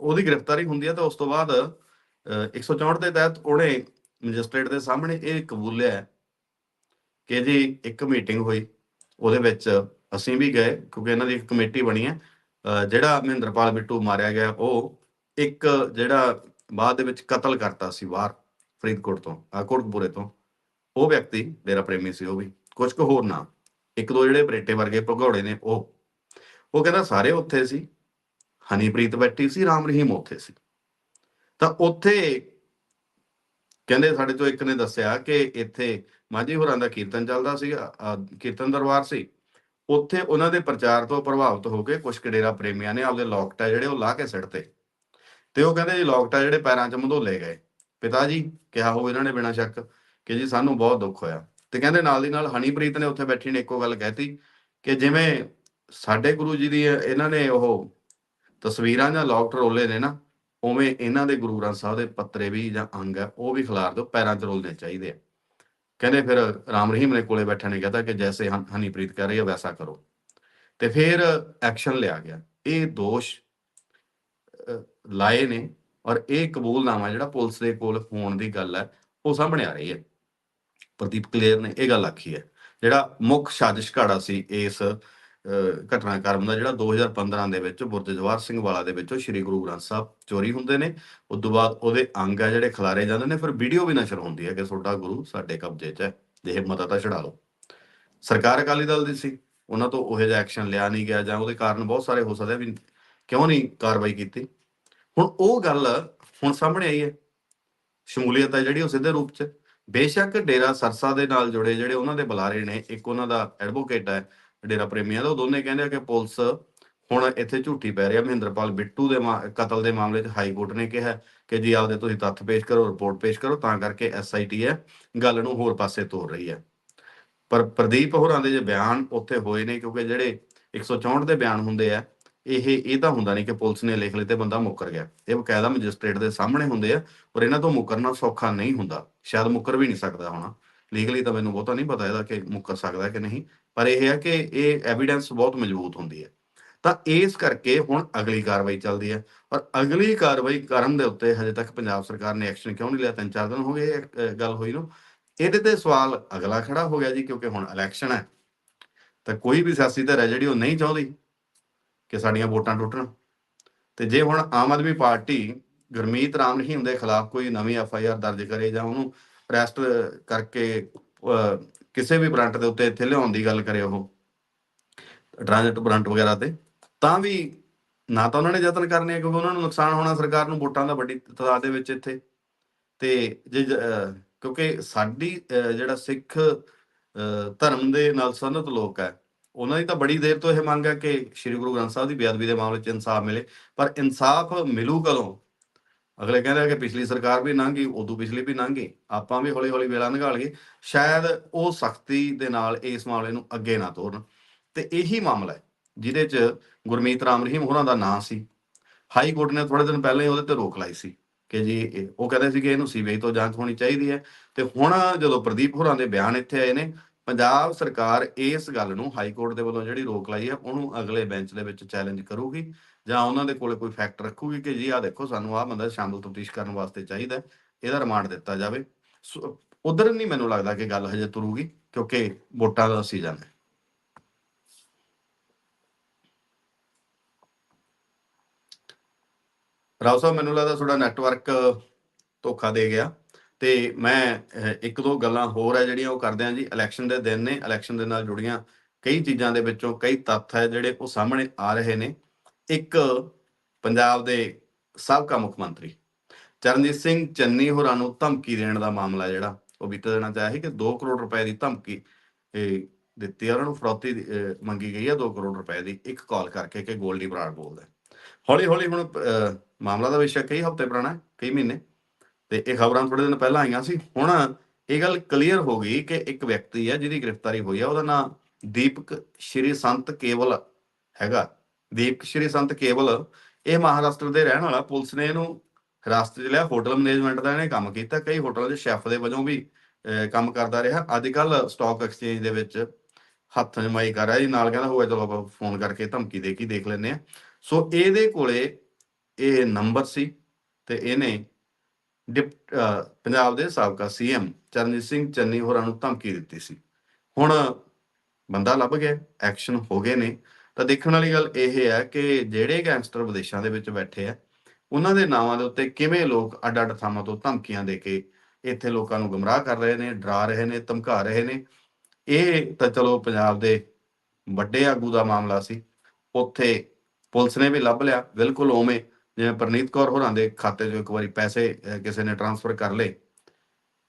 ਉਹਦੀ ਗ੍ਰਿਫਤਾਰੀ ਹੁੰਦੀ ਹੈ ਤਾਂ ਉਸ ਤੋਂ ਬਾਅਦ ਅਹ, 164 ਦੇ ਤਹਿਤ ਉਹਨੇ ਮੈਜਿਸਟ੍ਰੇਟ ਦੇ ਸਾਹਮਣੇ ਇਹ ਕਬੂਲਿਆ ਹੈ ਕਿ ਜੀ ਇੱਕ ਮੀਟਿੰਗ ਹੋਈ, ਉਹਦੇ ਵਿੱਚ ਅਸੀਂ ਵੀ ਗਏ, ਕਿਉਂਕਿ ਇਹਨਾਂ ਦੀ ਇੱਕ ਕਮੇਟੀ ਬਣੀ ਹੈ। ਜਿਹੜਾ ਮਹਿੰਦਰਪਾਲ ਬਿੱਟੂ ਮਾਰਿਆ ਗਿਆ, ਉਹ ਇੱਕ ਜਿਹੜਾ ਬਾਅਦ ਦੇ ਵਿੱਚ ਕਤਲ ਕਰਤਾ ਸੀ ਬਾਹਰ, ਫਰੀਦਕੋਟ ਤੋਂ ਕੋਟਕਪੂਰੇ ਤੋਂ। ਉਹ ਵਿਅਕਤੀ ਮੇਰਾ ਪ੍ਰੇਮੀ ਸੀ ਉਹ ਵੀ ਕੁਝ ਕੁ ਹੋਰ ਨਾ ਇੱਕ ਦੋ ਜਿਹੜੇ ਬਰੇਟੇ ਵਰਗੇ ਭਗੌੜੇ ਨੇ ਉਹ। ਉਹ ਕਹਿੰਦਾ ਸਾਰੇ ਉੱਥੇ ਸੀ, ਹਨੀਪ੍ਰੀਤ ਬੈਠੀ ਸੀ, ਰਾਮ ਰਹੀਮ ਉੱਥੇ ਸੀ। ਤਾਂ ਉੱਥੇ ਕਹਿੰਦੇ ਸਾਡੇ ਤੋਂ ਇੱਕ ਨੇ ਦੱਸਿਆ ਕਿ ਇੱਥੇ ਮਾਝੀ ਹੋਰਾਂ ਦਾ ਕੀਰਤਨ ਚੱਲਦਾ ਸੀਗਾ ਕੀਰਤਨ ਦਰਬਾਰ ਸੀ। ਉੱਥੇ ਉਹਨਾਂ ਦੇ ਪ੍ਰਚਾਰ ਤੋਂ ਪ੍ਰਭਾਵਿਤ ਹੋ ਕੇ ਕੁਝ ਕਡੇਰਾ ਪ੍ਰੇਮੀਆਂ ਨੇ ਆਪਦੇ ਲੋਕਟਾ ਜਿਹੜੇ ਉਹ ਲਾ ਕੇ ਸਿੱਟਤੇ ਤੇ। ਉਹ ਕਹਿੰਦੇ ਜੀ ਲੋਕਟਾ ਜਿਹੜੇ ਪੈਰਾਂ 'ਚ ਮਧੋਲੇ ਗਏ। ਪਿਤਾ ਜੀ ਕਿਹਾ ਹੋਵੇ ਇਹਨਾਂ ਨੇ ਬਿਨਾਂ ਸ਼ੱਕ ਕਿ ਜੀ ਸਾਨੂੰ ਬਹੁਤ ਦੁੱਖ ਹੋਇਆ। ਤੇ ਕਹਿੰਦੇ ਨਾਲ ਦੀ ਨਾਲ ਹਨੀਪ੍ਰੀਤ ਨੇ ਉੱਥੇ ਬੈਠੀ ਨੇ ਇੱਕੋ ਗੱਲ ਕਹਿਤੀ ਕਿ ਜਿਵੇਂ ਸਾਡੇ ਗੁਰੂ ਜੀ ਦੀ ਇਹਨਾਂ ਨੇ ਉਹ ਤਸਵੀਰਾਂ ਜਾਂ ਲੋਕਟ ਰੋਲੇ ਨੇ ਨਾ ਉਵੇਂ ਇਹਨਾਂ ਦੇ ਗੁਰੂ ਗ੍ਰੰਥ ਸਾਹਿਬ ਦੇ ਪੱਤਰੇ ਵੀ ਜਾਂ ਅੰਗ ਹੈ, ਉਹ ਵੀ ਖਿਲਾਰ ਦਿਓ, ਪੈਰਾਂ 'ਚ ਰੋਲਣੇ ਚਾਹੀਦੇ ਆ। ਕਹਿੰਦੇ ਫਿਰ ਰਾਮ ਰਹੀਮ ਨੇ ਕੋਲੇ ਬੈਠਾ ਨੇ ਕਹਤਾ ਕਿ ਜੈਸੇ ਹਨੀਪ੍ਰੀਤ ਕਰ ਰਹੀ ਹੈ ਵੈਸਾ ਕਰੋ। ਤੇ ਫਿਰ ਐਕਸ਼ਨ ਲਿਆ ਗਿਆ। ਇਹ ਦੋਸ਼ ਲਾਏ ਨੇ ਔਰ ਇਹ ਕਬੂਲਨਾਮਾ ਜਿਹੜਾ ਪੁਲਿਸ ਦੇ ਕੋਲ ਹੋਣ ਦੀ ਗੱਲ ਹੈ, ਉਹ ਸਾਹਮਣੇ ਆ ਰਹੀ ਹੈ। ਪ੍ਰਦੀਪ ਕਲੇਰ ਨੇ ਇਹ ਗੱਲ ਆਖੀ ਹੈ। ਜਿਹੜਾ ਮੁੱਖ ਸਾਜ਼ਿਸ਼ ਘਾੜਾ ਸੀ, ਇਸ ਘਟਨਾਕ੍ਰਮ ਦਾ ਜਿਹੜਾ 2015 ਦੇ ਵਿੱਚ ਬੁਰਜ ਜਵਾਹਰ ਸਿੰਘ ਵਾਲਾ ਦੇ ਵਿੱਚੋਂ ਸ੍ਰੀ ਗੁਰੂ ਗ੍ਰੰਥ ਸਾਹਿਬ ਚੋਰੀ ਹੁੰਦੇ ਨੇ। ਉਸ ਤੋਂ ਬਾਅਦ ਉਹਦੇ ਅੰਗ ਆ ਜਿਹੜੇ ਖਿਲਾਰੇ ਜਾਂਦੇ ਨੇ, ਫਿਰ ਵੀਡੀਓ ਵੀ ਨਸ਼ਰ ਹੁੰਦੀ ਹੈ ਕਿ ਤੁਹਾਡਾ ਗੁਰੂ ਸਾਡੇ ਕਬਜ਼ੇ 'ਚ ਹੈ, ਜੇ ਹਿੰਮਤ ਤਾਂ ਛਡਾ ਲਓ। ਸਰਕਾਰ ਅਕਾਲੀ ਦਲ ਦੀ ਸੀ, ਉਹਨਾਂ ਤੋਂ ਉਹੋ ਜਿਹਾ ਐਕਸ਼ਨ ਲਿਆ ਨਹੀਂ ਗਿਆ ਜਾਂ ਉਹਦੇ ਕਾਰਨ ਬਹੁਤ ਸਾਰੇ ਹੋ ਸਕਦੇ ਵੀ ਕਿਉਂ ਨਹੀਂ ਕਾਰਵਾਈ ਕੀਤੀ। ਹੁਣ ਉਹ ਗੱਲ ਹੁਣ ਸਾਹਮਣੇ ਆਈ ਹੈ। ਸ਼ਮੂਲੀਅਤ ਹੈ ਜਿਹੜੀ ਉਹ ਸਿੱਧੇ ਰੂਪ 'ਚ। ਬੇਸ਼ੱਕ ਡੇਰਾ ਸਰਸਾ ਦੇ ਨਾਲ ਜੁੜੇ ਜਿਹੜੇ ਉਹਨਾਂ ਦੇ ਬੁਲਾਰੇ ਨੇ, ਇੱਕ ਉਹਨਾਂ ਦਾ ਐਡਵੋਕੇਟ ਹੈ ਡੇਰਾ ਪ੍ਰੇਮੀਆਂ ਦਾ ਉਹ ਦੋਨੇ ਕਹਿੰਦੇ ਆ ਕਿ ਪੁਲਿਸ ਹੁਣ ਇੱਥੇ ਝੂਠੀ ਪੈ ਰਹੀ ਹੈ ਮਹਿੰਦਰਪਾਲ ਬਿੱਟੂ ਦੇ ਕਤਲ ਦੇ ਮਾਮਲੇ 'ਚ ਹਾਈ ਕੋਰਟ ਨੇ ਕਿਹਾ ਕਿ ਜੀ ਆਪਦੇ ਤੁਸੀਂ ਤੱਥ ਪੇਸ਼ ਕਰੋ, ਰਿਪੋਰਟ ਪੇਸ਼ ਕਰੋ, ਤਾਂ ਕਰਕੇ ਐਸਆਈਟੀ ਹੈ ਗੱਲ ਨੂੰ ਹੋਰ ਪਾਸੇ ਤੋਰ ਰਹੀ ਹੈ। ਪਰ ਪ੍ਰਦੀਪ ਹੋਰਾਂ ਦੇ ਜੇ ਬਿਆਨ ਉੱਥੇ ਹੋਏ ਨੇ ਕਿਉਂਕਿ ਜਿਹੜੇ 164 ਦੇ ਬਿਆਨ ਹੁੰਦੇ ਆ, ਇਹ ਇਹ ਤਾਂ ਹੁੰਦਾ ਨਹੀਂ ਕਿ ਪੁਲਿਸ ਨੇ ਲਿਖ ਲਏ ਤੇ ਬੰਦਾ ਮੁੱਕਰ ਗਿਆ। ਇਹ ਬਕਾਇਦਾ ਮੈਜਿਸਟ੍ਰੇਟ ਦੇ ਸਾਹਮਣੇ ਹੁੰਦੇ ਆ ਔਰ ਇਹਨਾਂ ਤੋਂ ਮੁੱਕਰਨਾ ਸੌਖਾ ਨਹੀਂ ਹੁੰਦਾ। ਸ਼ਾਇਦ ਮੁੱਕਰ ਵੀ ਨਹੀਂ ਸਕਦਾ ਹੋਣਾ। ਲੀਗਲੀ ਤਾਂ ਮੈਨੂੰ ਬਹੁਤਾ ਨਹੀਂ ਪਤਾ ਇਹਦਾ ਕਿ ਮੁੱਕਰ ਸਕਦਾ ਕਿ ਨਹੀਂ, ਪਰ ਇਹ ਹੈ ਕਿ ਇਹ ਐਵੀਡੈਂਸ ਬਹੁਤ ਮਜ਼ਬੂਤ ਹੁੰਦੀ ਹੈ। ਤਾਂ ਇਸ ਕਰਕੇ ਹੁਣ ਅਗਲੀ ਕਾਰਵਾਈ ਚੱਲਦੀ ਹੈ ਔਰ ਅਗਲੀ ਕਾਰਵਾਈ ਕਰਨ ਦੇ ਉੱਤੇ ਹਜੇ ਤੱਕ ਪੰਜਾਬ ਸਰਕਾਰ ਨੇ ਐਕਸ਼ਨ ਕਿਉਂ ਨਹੀਂ ਲਿਆ? ਤਿੰਨ ਚਾਰ ਦਿਨ ਹੋ ਗਏ ਗੱਲ ਹੋਈ ਨੂੰ। ਇਹਦੇ ਤੇ ਸਵਾਲ ਅਗਲਾ ਖੜਾ ਹੋ ਗਿਆ ਜੀ, ਕਿਉਂਕਿ ਹੁਣ ਇਲੈਕਸ਼ਨ ਹੈ। ਤਾਂ ਕੋਈ ਵੀ ਸਿਆਸੀ ਧਿਰ ਹੈ ਜਿਹੜੀ ਉਹ ਨਹੀਂ ਚਾਹੁੰਦੀ ਕਿ ਸਾਡੀਆਂ ਵੋਟਾਂ ਟੁੱਟਣ। ਤੇ ਜੇ ਹੁਣ ਆਮ ਆਦਮੀ ਪਾਰਟੀ ਗੁਰਮੀਤ ਰਾਮ ਰਹੀਮ ਦੇ ਖਿਲਾਫ ਕੋਈ ਨਵੀਂ ਐਫ ਆਈ ਆਰ ਦਰਜ ਕਰੇ ਜਾਂ ਉਹਨੂੰ ਅਰੈਸਟ ਕਰਕੇ ਕਿਸੇ ਵੀ ਬ੍ਰਾਂਟ ਦੇ ਉੱਤੇ ਇੱਥੇ ਲਿਆਉਣ ਦੀ ਗੱਲ ਕਰੇ ਉਹ। ਟ੍ਰਾਂਜ਼ਿਟ ਬ੍ਰਾਂਟ ਵਗੈਰਾ ਤੇ। ਤਾਂ ਵੀ ਨਾ ਤਾਂ ਉਹਨਾਂ ਨੇ ਯਤਨ ਕਰਨੇ ਆ ਕਿਉਂਕਿ ਉਹਨਾਂ ਨੂੰ ਨੁਕਸਾਨ ਹੋਣਾ ਸਰਕਾਰ ਨੂੰ ਵੋਟਾਂ ਦਾ ਵੱਡੀ ਤਾਦਾਦ ਦੇ ਵਿੱਚ ਇੱਥੇ। ਤੇ ਜੇ ਕਿਉਂਕਿ ਸਾਡੀ ਜਿਹੜਾ ਸਿੱਖ ਅਹ, ਧਰਮ ਦੇ ਨਾਲ ਸੰਬੰਧਿਤ ਲੋਕ ਹੈ ਉਹਨਾਂ ਦੀ ਤਾਂ ਬੜੀ ਦੇਰ ਤੋਂ ਇਹ ਮੰਗ ਹੈ ਕਿ ਸ੍ਰੀ ਗੁਰੂ ਗ੍ਰੰਥ ਸਾਹਿਬ ਦੀ ਬੇਅਦਬੀ ਦੇ ਮਾਮਲੇ 'ਚ ਇਨਸਾਫ ਮਿਲੇ। ਪਰ ਇਨਸਾਫ ਮਿਲੂ ਕਦੋਂ? ਅਗਲੇ ਕਹਿੰਦੇ ਆ ਕਿ ਪਿਛਲੀ ਸਰਕਾਰ ਵੀ ਲੰਘ ਗਈ, ਉਦੋਂ ਪਿਛਲੀ ਵੀ ਲੰਘ ਗਈ। ਆਪਾਂ ਵੀ ਹੌਲੀ ਹੌਲੀ ਵੇਲਾ ਨਿਕਾਲ ਗਏ। ਸ਼ਾਇਦ ਉਹ ਸਖਤੀ ਦੇ ਨਾਲ ਇਸ ਮਾਮਲੇ ਨੂੰ ਅੱਗੇ ਨਾ ਤੋਰਨ। ਤੇ ਇਹੀ ਮਾਮਲਾ ਹੈ, ਜਿਹਦੇ 'ਚ ਗੁਰਮੀਤ ਰਾਮ ਰਹੀਮ ਹੋਰਾਂ ਦਾ ਨਾਂ ਸੀ। ਹਾਈ ਕੋਰਟ ਨੇ ਥੋੜੇ ਦਿਨ ਪਹਿਲਾਂ ਹੀ ਉਹਦੇ ਤੇ ਰੋਕ ਲਾਈ ਸੀ ਕਿ ਜੀ ਇਹ- ਉਹ ਕਹਿੰਦੇ ਸੀ ਕਿ ਇਹਨੂੰ ਸੀਬੀਆਈ ਤੋਂ ਜਾਂਚ ਹੋਣੀ ਚਾਹੀਦੀ ਹੈ। ਤੇ ਹੁਣ ਜਦੋਂ ਪ੍ਰਦੀਪ ਹੋਰਾਂ ਦੇ ਬਿਆਨ ਇੱਥੇ ਆਏ ਨੇ, ਪੰਜਾਬ ਸਰਕਾਰ ਇਸ ਗੱਲ ਨੂੰ ਹਾਈ ਕੋਰਟ ਦੇ ਵੱਲੋਂ ਜਿਹੜੀ ਰੋਕ ਲਾਈ ਹੈ, ਉਹਨੂੰ ਅਗਲੇ ਬੈਂਚ ਦੇ ਵਿੱਚ ਚੈਲੰਜ ਕਰੂਗੀ। ਜਾਂ ਉਹਨਾਂ ਦੇ ਕੋਲੇ ਕੋਈ ਫੈਕਟ ਰੱਖੂਗੀ ਕਿ ਜੀ ਆਹ ਦੇਖੋ ਸਾਨੂੰ ਆਹ ਬੰਦਾ ਸ਼ਾਮਲ ਤਫਤੀਸ਼ ਕਰਨ ਵਾਸਤੇ ਚਾਹੀਦਾ ਇਹਦਾ ਰਿਮਾਂਡ ਦਿੱਤਾ ਜਾਵੇ। ਉਧਰ ਨਹੀਂ ਮੈਨੂੰ ਲੱਗਦਾ ਕਿ ਗੱਲ ਹਜੇ ਤੁਰੂਗੀ, ਕਿਉਂਕਿ ਵੋਟਾਂ ਦਾ ਸੀਜ਼ਨ ਹੈ। ਰਾਓ ਸਾਹਿਬ, ਮੈਨੂੰ ਲੱਗਦਾ ਤੁਹਾਡਾ ਨੈਟਵਰਕ ਧੋਖਾ ਦੇ ਗਿਆ ਤੇ ਮੈਂ ਇੱਕ ਦੋ ਗੱਲਾਂ ਹੋਰ ਹੈ ਜਿਹੜੀਆਂ ਉਹ ਕਰਦੇ ਆ ਜੀ। ਇਲੈਕਸ਼ਨ ਦੇ ਦਿਨ ਨੇ ਇਲੈਕਸ਼ਨ ਦੇ ਨਾਲ ਜੁੜੀਆਂ ਕਈ ਚੀਜ਼ਾਂ ਦੇ ਵਿੱਚੋਂ ਕਈ ਤੱਥ ਹੈ ਜਿਹੜੇ ਉਹ ਸਾਹਮਣੇ ਆ ਰਹੇ ਨੇ। ਇੱਕ ਪੰਜਾਬ ਦੇ ਸਾਬਕਾ ਮੁੱਖ ਮੰਤਰੀ ਚਰਨਜੀਤ ਸਿੰਘ ਚੰਨੀ ਹੋਰਾਂ ਨੂੰ ਧਮਕੀ ਦੇਣ ਦਾ ਮਾਮਲਾ ਜਿਹੜਾ ਉਹ ਬੀਤੇ ਦਿਨਾਂ ਚ ਆਇਆ ਸੀ ਕਿ 2 ਕਰੋੜ ਰੁਪਏ ਦੀ ਧਮਕੀ ਦਿੱਤੀ ਆ ਉਹਨਾਂ ਨੂੰ ਫਰੌਤੀ ਮੰਗੀ ਗਈ ਹੈ 2 ਕਰੋੜ ਰੁਪਏ ਦੀ ਇੱਕ ਕਾਲ ਕਰਕੇ ਕਿ ਗੋਲਡੀ ਬਰਾੜ ਬੋਲਦਾ ਹੌਲੀ ਹੌਲੀ ਹੁਣ ਮਾਮਲਾ ਦਾ ਵਿਸ਼ਾ ਕਈ ਹਫ਼ਤੇ ਪੁਰਾਣਾ ਹੈ, ਕਈ ਮਹੀਨੇ ਤੇ ਇਹ ਖਬਰਾਂ ਥੋੜੇ ਦਿਨ ਪਹਿਲਾਂ ਆਈਆਂ ਸੀ। ਹੁਣ ਇਹ ਗੱਲ ਕਲੀਅਰ ਹੋ ਗਈ ਕਿ ਇੱਕ ਵਿਅਕਤੀ ਹੈ ਜਿਹਦੀ ਗ੍ਰਿਫਤਾਰੀ ਹੋਈ ਆ ਉਹਦਾ ਨਾਮ ਦੀਪਕ ਸ਼੍ਰੀ ਸੰਤ ਕੇਵਲ ਹੈਗਾ। ਦੀਪ ਸ਼੍ਰੀ ਸੰਤ ਕੇਵਲ ਇਹ ਮਹਾਰਾਸ਼ਟਰ ਦੇ ਰਹਿਣ ਵਾਲਾ ਪੁਲਿਸ ਨੇ ਇਹਨੂੰ ਹਿਰਾਸਤ 'ਚ ਲਿਆ ਹੋਟਲ ਮੈਨੇਜਮੈਂਟ ਦਾ ਇਹਨੇ ਕੰਮ ਕੀਤਾ ਕਈ ਹੋਟਲਾਂ 'ਚ ਸ਼ੈਫ ਦੇ ਵਜੋਂ ਵੀ ਕੰਮ ਕਰਦਾ ਰਿਹਾ। ਅੱਜ ਕੱਲ ਸਟਾਕ ਐਕਸਚੇਂਜ ਦੇ ਵਿੱਚ ਹੱਥ ਜਮਾਈ ਕਰ ਰਿਹਾ ਜੀ ਨਾਲ ਕਹਿੰਦਾ ਹੋਇਆ ਚਲੋ ਆਪਾਂ ਫੋਨ ਕਰਕੇ ਧਮਕੀ ਦੇ ਕੇ ਦੇਖ ਲੈਂਦੇ ਆ ਸੋ ਇਹਦੇ ਕੋਲੇ ਇਹ ਨੰਬਰ ਸੀ ਤੇ ਇਹਨੇ ਡਿਪ ਅਹ, ਪੰਜਾਬ ਦੇ ਸਾਬਕਾ ਸੀਐਮ ਚਰਨਜੀਤ ਸਿੰਘ ਚੰਨੀ ਹੋਰਾਂ ਨੂੰ ਧਮਕੀ ਦਿੱਤੀ ਸੀ। ਹੁਣ ਬੰਦਾ ਲੱਭ ਗਿਆ ਐਕਸ਼ਨ ਹੋ ਗਏ ਨੇ। ਤਾਂ ਦੇਖਣ ਵਾਲੀ ਗੱਲ ਇਹ ਹੈ ਕਿ ਜਿਹੜੇ ਗੈਂਗਸਟਰ ਵਿਦੇਸ਼ਾਂ ਦੇ ਵਿੱਚ ਬੈਠੇ ਆ, ਉਹਨਾਂ ਦੇ ਨਾਵਾਂ ਦੇ ਉੱਤੇ ਕਿਵੇਂ ਲੋਕ ਅੱਡ-ਅੱਡ ਥਾਵਾਂ ਤੋਂ ਧਮਕੀਆਂ ਦੇ ਕੇ ਇੱਥੇ ਲੋਕਾਂ ਨੂੰ ਗੁੰਮਰਾਹ ਕਰ ਰਹੇ ਨੇ, ਡਰਾ ਰਹੇ ਨੇ, ਧਮਕਾ ਰਹੇ ਨੇ। ਇਹ ਤਾਂ ਚਲੋ ਪੰਜਾਬ ਦੇ ਵੱਡੇ ਆਗੂ ਦਾ ਮਾਮਲਾ ਸੀ। ਉੱਥੇ ਪੁਲਿਸ ਨੇ ਵੀ ਲੱਭ ਲਿਆ। ਬਿਲਕੁਲ ਉਵੇਂ ਜਿਵੇਂ ਪ੍ਰਨੀਤ ਕੌਰ ਹੋਰਾਂ ਦੇ ਖਾਤੇ 'ਚੋਂ ਇੱਕ ਵਾਰੀ ਪੈਸੇ ਕਿਸੇ ਨੇ ਟ੍ਰਾਂਸਫਰ ਕਰ ਲਏ,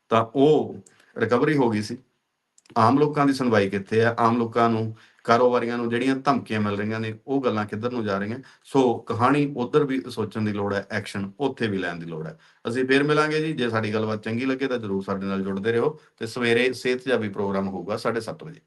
ਤਾਂ ਉਹ ਰਿਕਵਰੀ ਹੋ ਗਈ ਸੀ। ਆਮ ਲੋਕਾਂ ਦੀ ਸੁਣਵਾਈ ਕਿੱਥੇ ਆ? ਆਮ ਲੋਕਾਂ ਨੂੰ ਕਾਰੋਬਾਰੀਆਂ ਨੂੰ ਜਿਹੜੀਆਂ ਧਮਕੀਆਂ ਮਿਲ ਰਹੀਆਂ ਨੇ, ਉਹ ਗੱਲਾਂ ਕਿੱਧਰ ਨੂੰ ਜਾ ਰਹੀਆਂ? ਸੋ ਕਹਾਣੀ ਉਧਰ ਵੀ ਸੋਚਣ ਦੀ ਲੋੜ ਹੈ, ਐਕਸ਼ਨ ਉੱਥੇ ਵੀ ਲੈਣ ਦੀ ਲੋੜ ਹੈ। ਅਸੀਂ ਫੇਰ ਮਿਲਾਂਗੇ ਜੀ, ਜੇ ਸਾਡੀ ਗੱਲਬਾਤ ਚੰਗੀ ਲੱਗੇ ਤਾਂ ਜਰੂਰ ਸਾਡੇ ਨਾਲ ਜੁੜਦੇ ਰਹੋ ਤੇ ਸਵੇਰੇ ਸਿਹਤ ਜਾਬੀ ਪ੍ਰੋਗਰਾਮ ਹੋਊਗਾ 7:30 ਵਜੇ।